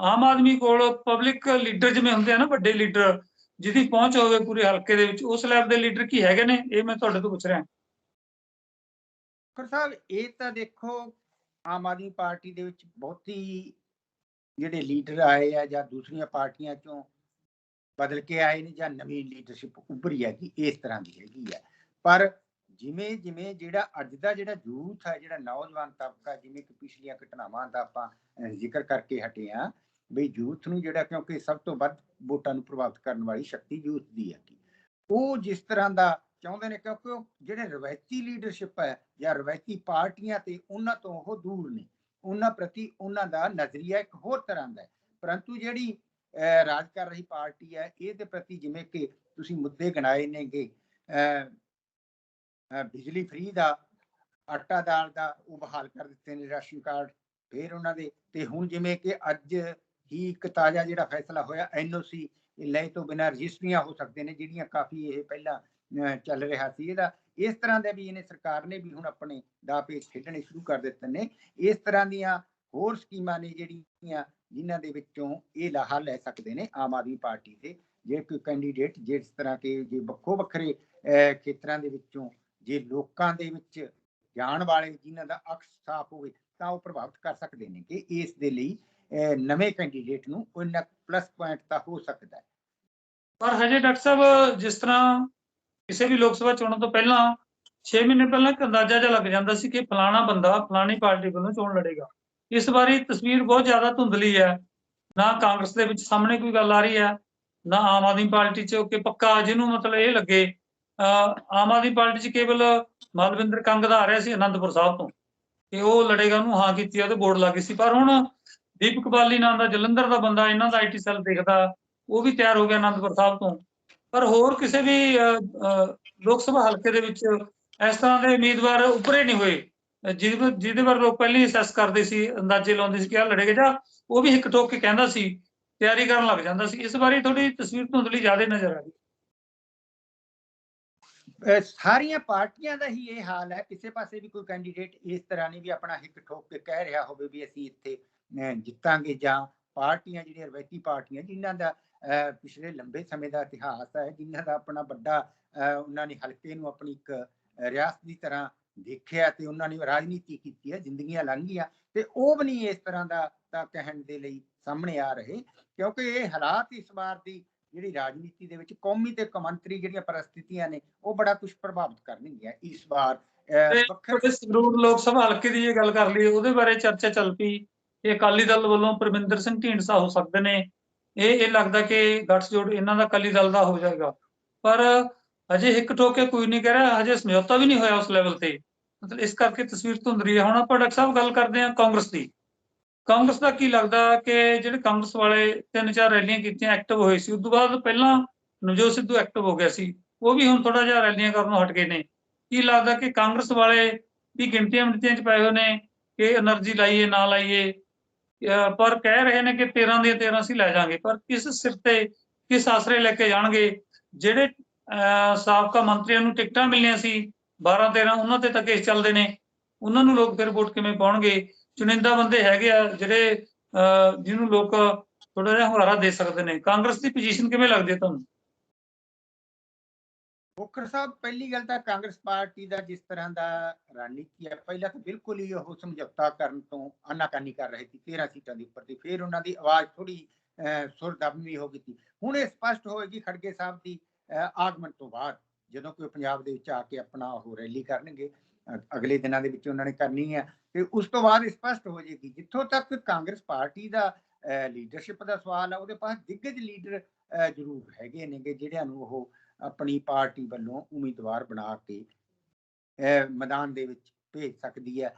ਆਮ ਆਦਮੀ ਕੋਲ ਪਬਲਿਕ ਲੀਡਰ ਜਿਵੇਂ ਹੁੰਦੇ ਆ ਨਾ ਵੱਡੇ ਲੀਡਰ ਜਿਹਦੀ ਪਹੁੰਚ ਹੋਵੇ ਪੂਰੇ ਹਲਕੇ ਦੇ ਵਿੱਚ ਉਸ ਲੈਵਲ ਦੇ ਲੀਡਰ ਕੀ ਹੈਗੇ ਨੇ? ਇਹ ਮੈਂ ਤੁਹਾਡੇ ਤੋਂ ਪੁੱਛ ਰਿਹਾ। ਖਰ ਸਾਹਿਬ ਇਹ ਤਾਂ ਦੇਖੋ ਆਮ ਆਦਮੀ ਪਾਰਟੀ ਦੇ ਵਿੱਚ ਬਹੁਤੀ ਜਿਹੜੇ ਲੀਡਰ ਆਏ ਆ ਜਾਂ ਦੂਸਰੀਆਂ ਪਾਰਟੀਆਂ ਚੋਂ ਬਦਲ ਕੇ ਆਏ ਨੇ ਜਾਂ ਨਵੀਂ ਲੀਡਰਸ਼ਿਪ ਉੱਭਰੀ ਹੈਗੀ, ਇਸ ਤਰ੍ਹਾਂ ਦੀ ਹੈਗੀ ਹੈ ਪਰ ਜਿਵੇਂ ਜਿਵੇਂ ਜਿਹੜਾ ਅੱਜ ਦਾ ਜਿਹੜਾ ਯੂਥ ਹੈ ਜਿਹੜਾ ਨੌਜਵਾਨ ਤਬਕਾ, ਜਿਵੇਂ ਕਿ ਪਿਛਲੀਆਂ ਘਟਨਾਵਾਂ ਦਾ ਆਪਾਂ ਜ਼ਿਕਰ ਕਰਕੇ ਹਟੇ ਆ ਵੀ ਯੂਥ ਨੂੰ ਜਿਹੜਾ ਕਿਉਂਕਿ ਸਭ ਤੋਂ ਵੱਧ ਵੋਟਾਂ ਨੂੰ ਪ੍ਰਭਾਵਿਤ ਕਰਨ ਵਾਲੀ ਸ਼ਕਤੀ ਯੂਥ ਦੀ ਹੈਗੀ। ਉਹ ਜਿਸ ਤਰ੍ਹਾਂ ਦਾ ਚਾਹੁੰਦੇ ਨੇ ਕਿਉਂਕਿ ਉਹ ਜਿਹੜੇ ਰਵਾਇਤੀ ਲੀਡਰਸ਼ਿਪ ਹੈ ਜਾਂ ਰਵਾਇਤੀ ਪਾਰਟੀਆਂ ਤੇ ਉਹਨਾਂ ਤੋਂ ਉਹ ਦੂਰ ਨੇ। ਉਹਨਾਂ ਪ੍ਰਤੀ ਉਹਨਾਂ ਦਾ ਨਜ਼ਰੀਆ ਇੱਕ ਹੋਰ ਤਰ੍ਹਾਂ ਦਾ ਹੈ। ਪਰੰਤੂ ਜਿਹੜੀ ਰਾਜ ਕਰ ਰਹੀ ਪਾਰਟੀ ਹੈ ਇਹਦੇ ਪ੍ਰਤੀ ਜਿਵੇਂ ਕਿ ਤੁਸੀਂ ਮੁੱਦੇ ਗਿਣਾਏ ਨੇਗੇ ਬਿਜਲੀ ਫ੍ਰੀ ਦਾ ਆਟਾ ਦਾਲ ਦਾ ਉਹ ਬਹਾਲ ਕਰ ਦਿੱਤੇ ਨੇ ਰਾਸ਼ਨ ਕਾਰਡ ਫਿਰ ਉਹਨਾਂ ਦੇ ਤੇ ਹੁਣ ਜਿਵੇਂ ਕਿ ਅੱਜ ਹੀ ਇੱਕ ਤਾਜ਼ਾ ਜਿਹੜਾ ਫੈਸਲਾ ਹੋਇਆ ਐਨਓਸੀ ਲੈ ਤੋਂ ਬਿਨਾਂ ਰਜਿਸਟਰੀਆਂ ਹੋ ਸਕਦੇ ਨੇ ਜਿਹੜੀਆਂ ਕਾਫੀ ਇਹ ਪਹਿਲਾਂ ਅਹ, ਚੱਲ ਰਿਹਾ ਸੀ। ਇਹਦਾ ਇਸ ਤਰ੍ਹਾਂ ਦੇ ਵੀ ਇਹਨੇ ਸਰਕਾਰ ਨੇ ਵੀ ਹੁਣ ਆਪਣੇ ਦਾਅਵੇ ਖੇਡਣੇ ਸ਼ੁਰੂ ਕਰ ਦਿੱਤੇ ਨੇ। ਇਸ ਤਰ੍ਹਾਂ ਦੀਆਂ ਹੋਰ ਸਕੀਮਾਂ ਨੇ ਜਿਹੜੀਆਂ ਜਿਨ੍ਹਾਂ ਦੇ ਵਿੱਚੋਂ ਇਹ ਲਾਹਾ ਲੈ ਸਕਦੇ ਨੇ ਆਮ ਆਦਮੀ ਪਾਰਟੀ ਦੇ। ਜੇ ਕੋਈ ਕੈਂਡੀਡੇਟ ਜਿਸ ਤਰ੍ਹਾਂ ਕਿ ਜੇ ਵੱਖੋ ਵੱਖਰੇ ਖੇਤਰਾਂ ਦੇ ਵਿੱਚੋਂ ਜੇ ਲੋਕਾਂ ਦੇ ਵਿੱਚ ਜਾਣ ਵਾਲੇ ਜਿਨ੍ਹਾਂ ਦਾ ਅਕਸ ਸਾਫ਼ ਹੋਵੇ ਤਾਂ ਉਹ ਪ੍ਰਭਾਵਿਤ ਕਰ ਸਕਦੇ ਨੇ ਕਿ ਇਸ ਦੇ ਲਈ ਅਹ, ਨਵੇਂ ਕੈਂਡੀਡੇਟ ਨੂੰ ਉਹਨਾਂ ਪਲੱਸ ਪੁਆਇੰਟ ਤਾਂ ਹੋ ਸਕਦਾ ਹੈ। ਪਰ ਹਜੇ ਡਾਕਟਰ ਸਾਹਿਬ ਜਿਸ ਤਰ੍ਹਾਂ ਕਿਸੇ ਵੀ ਲੋਕ ਸਭਾ ਚੋਣਾਂ ਤੋਂ ਪਹਿਲਾਂ 6 ਮਹੀਨੇ ਪਹਿਲਾਂ ਇੱਕ ਅੰਦਾਜ਼ਾ ਜਿਹਾ ਲੱਗ ਜਾਂਦਾ ਸੀ ਕਿ ਫਲਾਣਾ ਬੰਦਾ ਫਲਾਣੀ ਪਾਰਟੀ ਵੱਲੋਂ ਚੋਣ ਲੜੇਗਾ। ਇਸ ਵਾਰੀ ਤਸਵੀਰ ਬਹੁਤ ਜ਼ਿਆਦਾ ਧੁੰਦਲੀ ਹੈ। ਨਾ ਕਾਂਗਰਸ ਦੇ ਵਿੱਚ ਸਾਹਮਣੇ ਕੋਈ ਗੱਲ ਆ ਰਹੀ ਹੈ, ਨਾ ਆਮ ਆਦਮੀ ਪਾਰਟੀ 'ਚ ਕਿ ਪੱਕਾ ਜਿਹਨੂੰ ਮਤਲਬ ਇਹ ਲੱਗੇ, ਅਹ, ਆਮ ਆਦਮੀ ਪਾਰਟੀ 'ਚ ਕੇਵਲ ਮਾਲਵਿੰਦਰ ਕੰਗ ਦਾ ਆ ਰਿਹਾ ਸੀ ਅਨੰਦਪੁਰ ਸਾਹਿਬ ਤੋਂ। ਕਿ ਉਹ ਲੜੇਗਾ ਉਹਨੂੰ, ਹਾਂ ਕੀਤੀ ਆ ਤੇ ਬੋਰਡ ਲੱਗੀ ਸੀ। ਪਰ ਹੁਣ ਦੀਪਕ ਬਾਲੀ ਨਾਂ ਦਾ ਜਲੰਧਰ ਦਾ ਬੰਦਾ, ਇਹਨਾਂ ਦਾ ਆਈਟੀ ਸੈੱਲ ਦੇਖਦਾ, ਉਹ ਵੀ ਤਿਆਰ ਹੋ ਗਿਆ ਅਨੰਦਪੁਰ ਸਾਹਿਬ ਤੋਂ। ਪਰ ਹੋਰ ਕਿਸੇ ਵੀ ਅਹ, ਅਹ, ਲੋਕ ਸਭਾ ਹਲਕੇ ਦੇ ਵਿੱਚ ਇਸ ਤਰ੍ਹਾਂ ਦੇ ਉਮੀਦਵਾਰ ਉੱਭਰੇ ਨਹੀਂ ਹੋਏ। ਜਿਹਦੇ ਜਿਹਦੇ ਬਾਰੇ ਲੋਕ ਪਹਿਲਾਂ ਅਸੈਸ ਕਰਦੇ ਸੀ ਅੰਦਾਜ਼ੇ ਲਾਉਂਦੇ ਸੀ ਕਿ ਆ ਲੜੇਗਾ ਜਾਂ ਉਹ ਵੀ ਇੱਕ ਟੋਕ ਕੇ ਕਹਿੰਦਾ ਸੀ ਤਿਆਰੀ ਕਰਨ ਲੱਗ ਜਾਂਦਾ ਸੀ। ਇਸ ਵਾਰੀ ਥੋੜੀ ਤਸਵੀਰ ਧੁੰਦਲੀ ਜ਼ਿਆਦਾ ਨਜ਼ਰ ਆ ਰਹੀ ਸਾਰੀਆਂ ਪਾਰਟੀਆਂ ਦਾ ਹੀ ਇਹ ਹਾਲ ਹੈ। ਕਿਸੇ ਪਾਸੇ ਵੀ ਕੋਈ ਕੈਂਡੀਡੇਟ ਇਸ ਤਰ੍ਹਾਂ ਨਹੀਂ ਵੀ ਆਪਣਾ ਹਿੱਕ ਠੋਕ ਕੇ ਕਹਿ ਰਿਹਾ ਹੋਵੇ ਵੀ ਅਸੀਂ ਇੱਥੇ ਜਿੱਤਾਂਗੇ ਜਾਂ ਪਾਰਟੀਆਂ ਜਿਹੜੀਆਂ ਰਵਾਇਤੀ ਪਾਰਟੀਆਂ ਜਿਨ੍ਹਾਂ ਦਾ ਪਿਛਲੇ ਲੰਬੇ ਸਮੇਂ ਦਾ ਇਤਿਹਾਸ ਹੈ ਜਿਨ੍ਹਾਂ ਦਾ ਆਪਣਾ ਵੱਡਾ ਉਹਨਾਂ ਨੇ ਹਲਕੇ ਨੂੰ ਆਪਣੀ ਇੱਕ ਰਿਆਸਤ ਦੀ ਤਰ੍ਹਾਂ ਦੇਖਿਆ ਤੇ ਉਹਨਾਂ ਨੇ ਰਾਜਨੀਤੀ ਕੀਤੀ ਹੈ ਜ਼ਿੰਦਗੀਆਂ ਲੰਘੀਆਂ ਤੇ ਉਹ ਵੀ ਨਹੀਂ ਇਸ ਤਰ੍ਹਾਂ ਦਾ ਤਾਂ ਕਹਿਣ ਦੇ ਲਈ ਸਾਹਮਣੇ ਆ ਰਹੇ ਕਿਉਂਕਿ ਇਹ ਹਾਲਾਤ ਇਸ ਵਾਰ ਦੀ ਜਿਹੜੀ ਰਾਜਨੀਤੀ ਦੇ ਵਿੱਚ ਕੌਮੀ ਤੇ ਕੌਮਾਂਤਰੀ ਜਿਹੜੀਆਂ ਪਰਿਸਥਿਤੀਆਂ ਨੇ ਉਹ ਬੜਾ ਕੁਝ ਪ੍ਰਭਾਵਿਤ ਕਰਨਗੀਆਂ ਇਸ ਵਾਰ ਵੱਖਰੇ ਸੰਗਰੂਰ ਲੋਕ ਸਭਾ ਹਲਕੇ ਦੀ ਜੇ ਗੱਲ ਕਰ ਲਈਏ ਉਹਦੇ ਬਾਰੇ ਚਰਚਾ ਚੱਲ ਪਈ ਕਿ ਅਕਾਲੀ ਦਲ ਵੱਲੋਂ ਪਰਮਿੰਦਰ ਸਿੰਘ ਢੀਂਡਸਾ ਹੋ ਸਕਦੇ ਨੇ ਇਹ ਇਹ ਲੱਗਦਾ ਕਿ ਗੱਠਜੋੜ ਇਹਨਾਂ ਦਾ ਕੱਲੀ ਦਲ ਦਾ ਹੋ ਜਾਏਗਾ। ਪਰ ਅਜੇ ਇੱਕ ਠੋਕੇ ਕੋਈ ਨਹੀਂ ਕਹਿ ਰਿਹਾ, ਅਜੇ ਸਮਝੌਤਾ ਵੀ ਨਹੀਂ ਹੋਇਆ ਉਸ ਲੈਵਲ ਤੇ। ਮਤਲਬ ਇਸ ਕਰਕੇ ਤਸਵੀਰ ਧੁੰਦਰੀ ਹੈ। ਹੁਣ ਆਪਾਂ ਡਾਕਟਰ ਸਾਹਿਬ ਗੱਲ ਕਰਦੇ ਹਾਂ ਕਾਂਗਰਸ ਦੀ। ਕਾਂਗਰਸ ਦਾ ਕੀ ਲੱਗਦਾ ਕਿ ਜਿਹੜੇ ਕਾਂਗਰਸ ਵਾਲੇ ਤਿੰਨ ਚਾਰ ਰੈਲੀਆਂ ਕੀਤੀਆਂ ਐਕਟਿਵ ਹੋਏ ਸੀ ਉਸ ਤੋਂ ਬਾਅਦ ਪਹਿਲਾਂ ਨਵਜੋਤ ਸਿੱਧੂ ਐਕਟਿਵ ਹੋ ਗਿਆ ਸੀ। ਉਹ ਵੀ ਹੁਣ ਥੋੜਾ ਜਿਹਾ ਰੈਲੀਆਂ ਕਰਨੋਂ ਹਟ ਗਏ ਨੇ। ਕੀ ਲੱਗਦਾ ਕਿ ਕਾਂਗਰਸ ਵਾਲੇ ਵੀ ਗਿਣਤੀਆਂ ਮਿੰਟੀਆਂ 'ਚ ਪਏ ਹੋਏ ਨੇ ਕਿ એનર્ਜੀ ਲਾਈਏ, ਨਾ ਲਾਈਏ? ਪਰ ਕਹਿ ਰਹੇ ਨੇ ਕਿ 13 ਦੀਆਂ 13 ਅਸੀਂ ਲੈ ਜਾਾਂਗੇ, ਪਰ ਕਿਸ ਸਿਰ ਤੇ, ਕਿਸ ਆਸਰੇ ਲੈ ਕੇ ਜਾਣਗੇ? ਜਿਹੜੇ, ਅਹ ਸਾਬਕਾ ਮੰਤਰੀਆਂ ਨੂੰ ਟਿਕਟਾਂ ਮਿਲੀਆਂ ਸੀ 12 13 ਉਹਨਾਂ ਤੇ ਤਾਂ ਕੇਸ ਚੱਲਦੇ ਨੇ। ਉਹਨਾਂ ਨੂੰ ਲੋਕ ਫਿਰ ਵੋਟ ਕਿਵੇਂ ਪਾਉਣਗੇ? ਚੁਣਿੰਦਾ ਬੰਦੇ ਹੈਗੇ ਆ ਜਿਹੜੇ, ਅਹ ਜਿਹਨੂੰ ਲੋਕ ਥੋੜਾ ਜਿਹਾ ਹੁਲਾਰਾ ਦੇ ਸਕਦੇ ਨੇ। ਕਾਂਗਰਸ ਦੀ ਪੋਜੀਸ਼ਨ ਕਿਵੇਂ ਲੱਗਦੀ ਹੈ ਤੁਹਾਨੂੰ? ਖੋਖਰ ਸਾਹਿਬ, ਪਹਿਲੀ ਗੱਲ ਤਾਂ ਕਾਂਗਰਸ ਪਾਰਟੀ ਦਾ ਜਿਸ ਤਰ੍ਹਾਂ ਦਾ ਰਣਨੀਤੀ ਹੈ, ਪਹਿਲਾਂ ਤਾਂ ਬਿਲਕੁਲ ਹੀ ਉਹ ਸਮਝੌਤਾ ਕਰਨ ਤੋਂ ਆਨਾਕਾਨੀ ਕਰ ਰਹੇ ਸੀ 13 ਸੀਟਾਂ ਦੇ ਉੱਪਰ ਤੇ ਫਿਰ ਉਹਨਾਂ ਦੀ ਆਵਾਜ਼ ਥੋੜੀ ਸੁਰ ਦਬਵੀਂ ਹੋ ਗਈ ਸੀ। ਹੁਣ ਇਹ ਸਪਸ਼ਟ ਹੋਏਗੀ ਖੜਗੇ ਸਾਹਿਬ ਦੀ ਆਗਮਨ ਤੋਂ ਬਾਅਦ, ਜਦੋਂ ਕੋਈ ਪੰਜਾਬ ਦੇ ਵਿੱਚ ਆ ਕੇ ਆਪਣਾ ਉਹ ਰੈਲੀ ਕਰਨਗੇ ਅਗਲੇ ਦਿਨਾਂ ਦੇ ਵਿੱਚ ਉਹਨਾਂ ਨੇ ਕਰਨੀ ਹੈ, ਤੇ ਉਸ ਤੋਂ ਬਾਅਦ ਇਹ ਸਪਸ਼ਟ ਹੋ ਜਾਏਗੀ, ਜਿੱਥੋਂ ਤੱਕ ਕਾਂਗਰਸ ਪਾਰਟੀ ਦਾ ਲੀਡਰਸ਼ਿਪ ਦਾ ਸਵਾਲ ਹੈ ਉਹਦੇ ਪਾਸ ਦਿੱਗਜ ਲੀਡਰ ਜ਼ਰੂਰ ਹੈਗੇ ਨੇਗੇ, ਜਿਹੜਿਆਂ ਨੂੰ ਉਹ ਆਪਣੀ ਪਾਰਟੀ ਵੱਲੋਂ ਉਮੀਦਵਾਰ ਬਣਾ ਕੇ ਮੈਦਾਨ ਦੇ ਵਿੱਚ ਭੇਜ ਸਕਦੀ ਹੈ।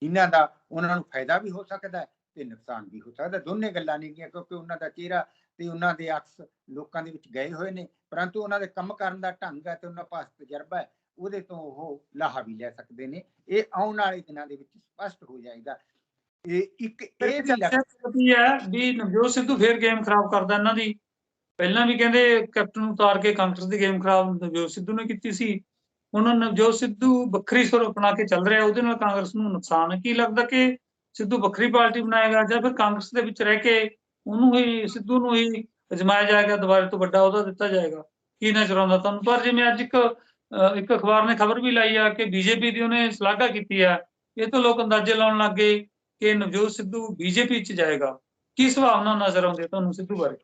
ਜਿਨ੍ਹਾਂ ਦਾ ਉਹਨਾਂ ਨੂੰ ਫਾਇਦਾ ਵੀ ਹੋ ਸਕਦਾ ਹੈ ਤੇ ਨੁਕਸਾਨ ਵੀ ਹੋ ਸਕਦਾ ਦੋਨੇ ਗੱਲਾਂ ਨਹੀਂ ਗੀਆਂ ਕਿਉਂਕਿ ਉਹਨਾਂ ਦਾ ਚਿਹਰਾ ਤੇ ਉਹਨਾਂ ਦੇ ਅਕਸ ਲੋਕਾਂ ਦੇ ਵਿੱਚ ਗਏ ਹੋਏ ਨੇ ਪਰੰਤੂ ਉਹਨਾਂ ਦੇ ਕੰਮ ਕਰਨ ਦਾ ਢੰਗ ਹੈ ਤੇ ਉਹਨਾਂ ਪਾਸ ਤਜਰਬਾ ਹੈ ਉਹਦੇ ਤੋਂ ਉਹ ਲਾਹਾ ਵੀ ਲੈ ਸਕਦੇ ਨੇ। ਇਹ ਆਉਣ ਵਾਲੇ ਦਿਨਾਂ ਦੇ ਵਿੱਚ ਸਪਸ਼ਟ ਹੋ ਜਾਏਗਾ। ਇਹ ਇੱਕ ਇਹ ਵੀ ਲੱਗ ਕੀ ਹੈ ਵੀ ਨਵਜੋਤ ਸਿੱਧੂ ਫੇਰ ਗੇਮ ਖਰਾਬ ਕਰਦਾ ਇਹਨਾਂ ਦੀ। ਪਹਿਲਾਂ ਵੀ ਕਹਿੰਦੇ ਕੈਪਟਨ ਨੂੰ ਉਤਾਰ ਕੇ ਕਾਂਗਰਸ ਦੀ ਗੇਮ ਖਰਾਬ ਨਵਜੋਤ ਸਿੱਧੂ ਨੇ ਕੀਤੀ ਸੀ। ਹੁਣ ਨਵਜੋਤ ਸਿੱਧੂ ਵੱਖਰੀ ਸੁਰ ਅਪਣਾ ਕੇ ਚੱਲ ਰਿਹਾ, ਉਹਦੇ ਨਾਲ ਕਾਂਗਰਸ ਨੂੰ ਨੁਕਸਾਨ ਹੈ। ਕੀ ਲੱਗਦਾ ਕਿ ਸਿੱਧੂ ਵੱਖਰੀ ਪਾਰਟੀ ਬਣਾਏਗਾ ਜਾਂ ਫਿਰ ਕਾਂਗਰਸ ਦੇ ਵਿੱਚ ਰਹਿ ਕੇ ਉਹਨੂੰ ਹੀ, ਸਿੱਧੂ ਨੂੰ ਹੀ ਅਜਮਾਇਆ ਜਾਏਗਾ, ਦੁਬਾਰੇ ਤੋਂ ਵੱਡਾ ਉਹਦਾ ਦਿੱਤਾ ਜਾਏਗਾ? ਕੀ ਨਜ਼ਰ ਆਉਂਦਾ ਤੁਹਾਨੂੰ? ਪਰ ਜਿਵੇਂ ਅੱਜ ਇੱਕ ਇੱਕ ਅਖਬਾਰ ਨੇ ਖਬਰ ਵੀ ਲਾਈ ਆ ਕਿ ਬੀਜੇਪੀ ਦੀ ਉਹਨੇ ਸ਼ਲਾਘਾ ਕੀਤੀ ਆ, ਇਹ ਤੋਂ ਲੋਕ ਅੰਦਾਜ਼ੇ ਲਾਉਣ ਲੱਗ ਗਏ ਕਿ ਨਵਜੋਤ ਸਿੱਧੂ ਬੀਜੇਪੀ ਚ ਜਾਏਗਾ। ਕੀ ਸੰਭਾਵਨਾ ਨਜ਼ਰ ਆਉਂਦੀ ਹੈ ਤੁਹਾਨੂੰ ਸਿੱਧੂ ਬਾਰੇ?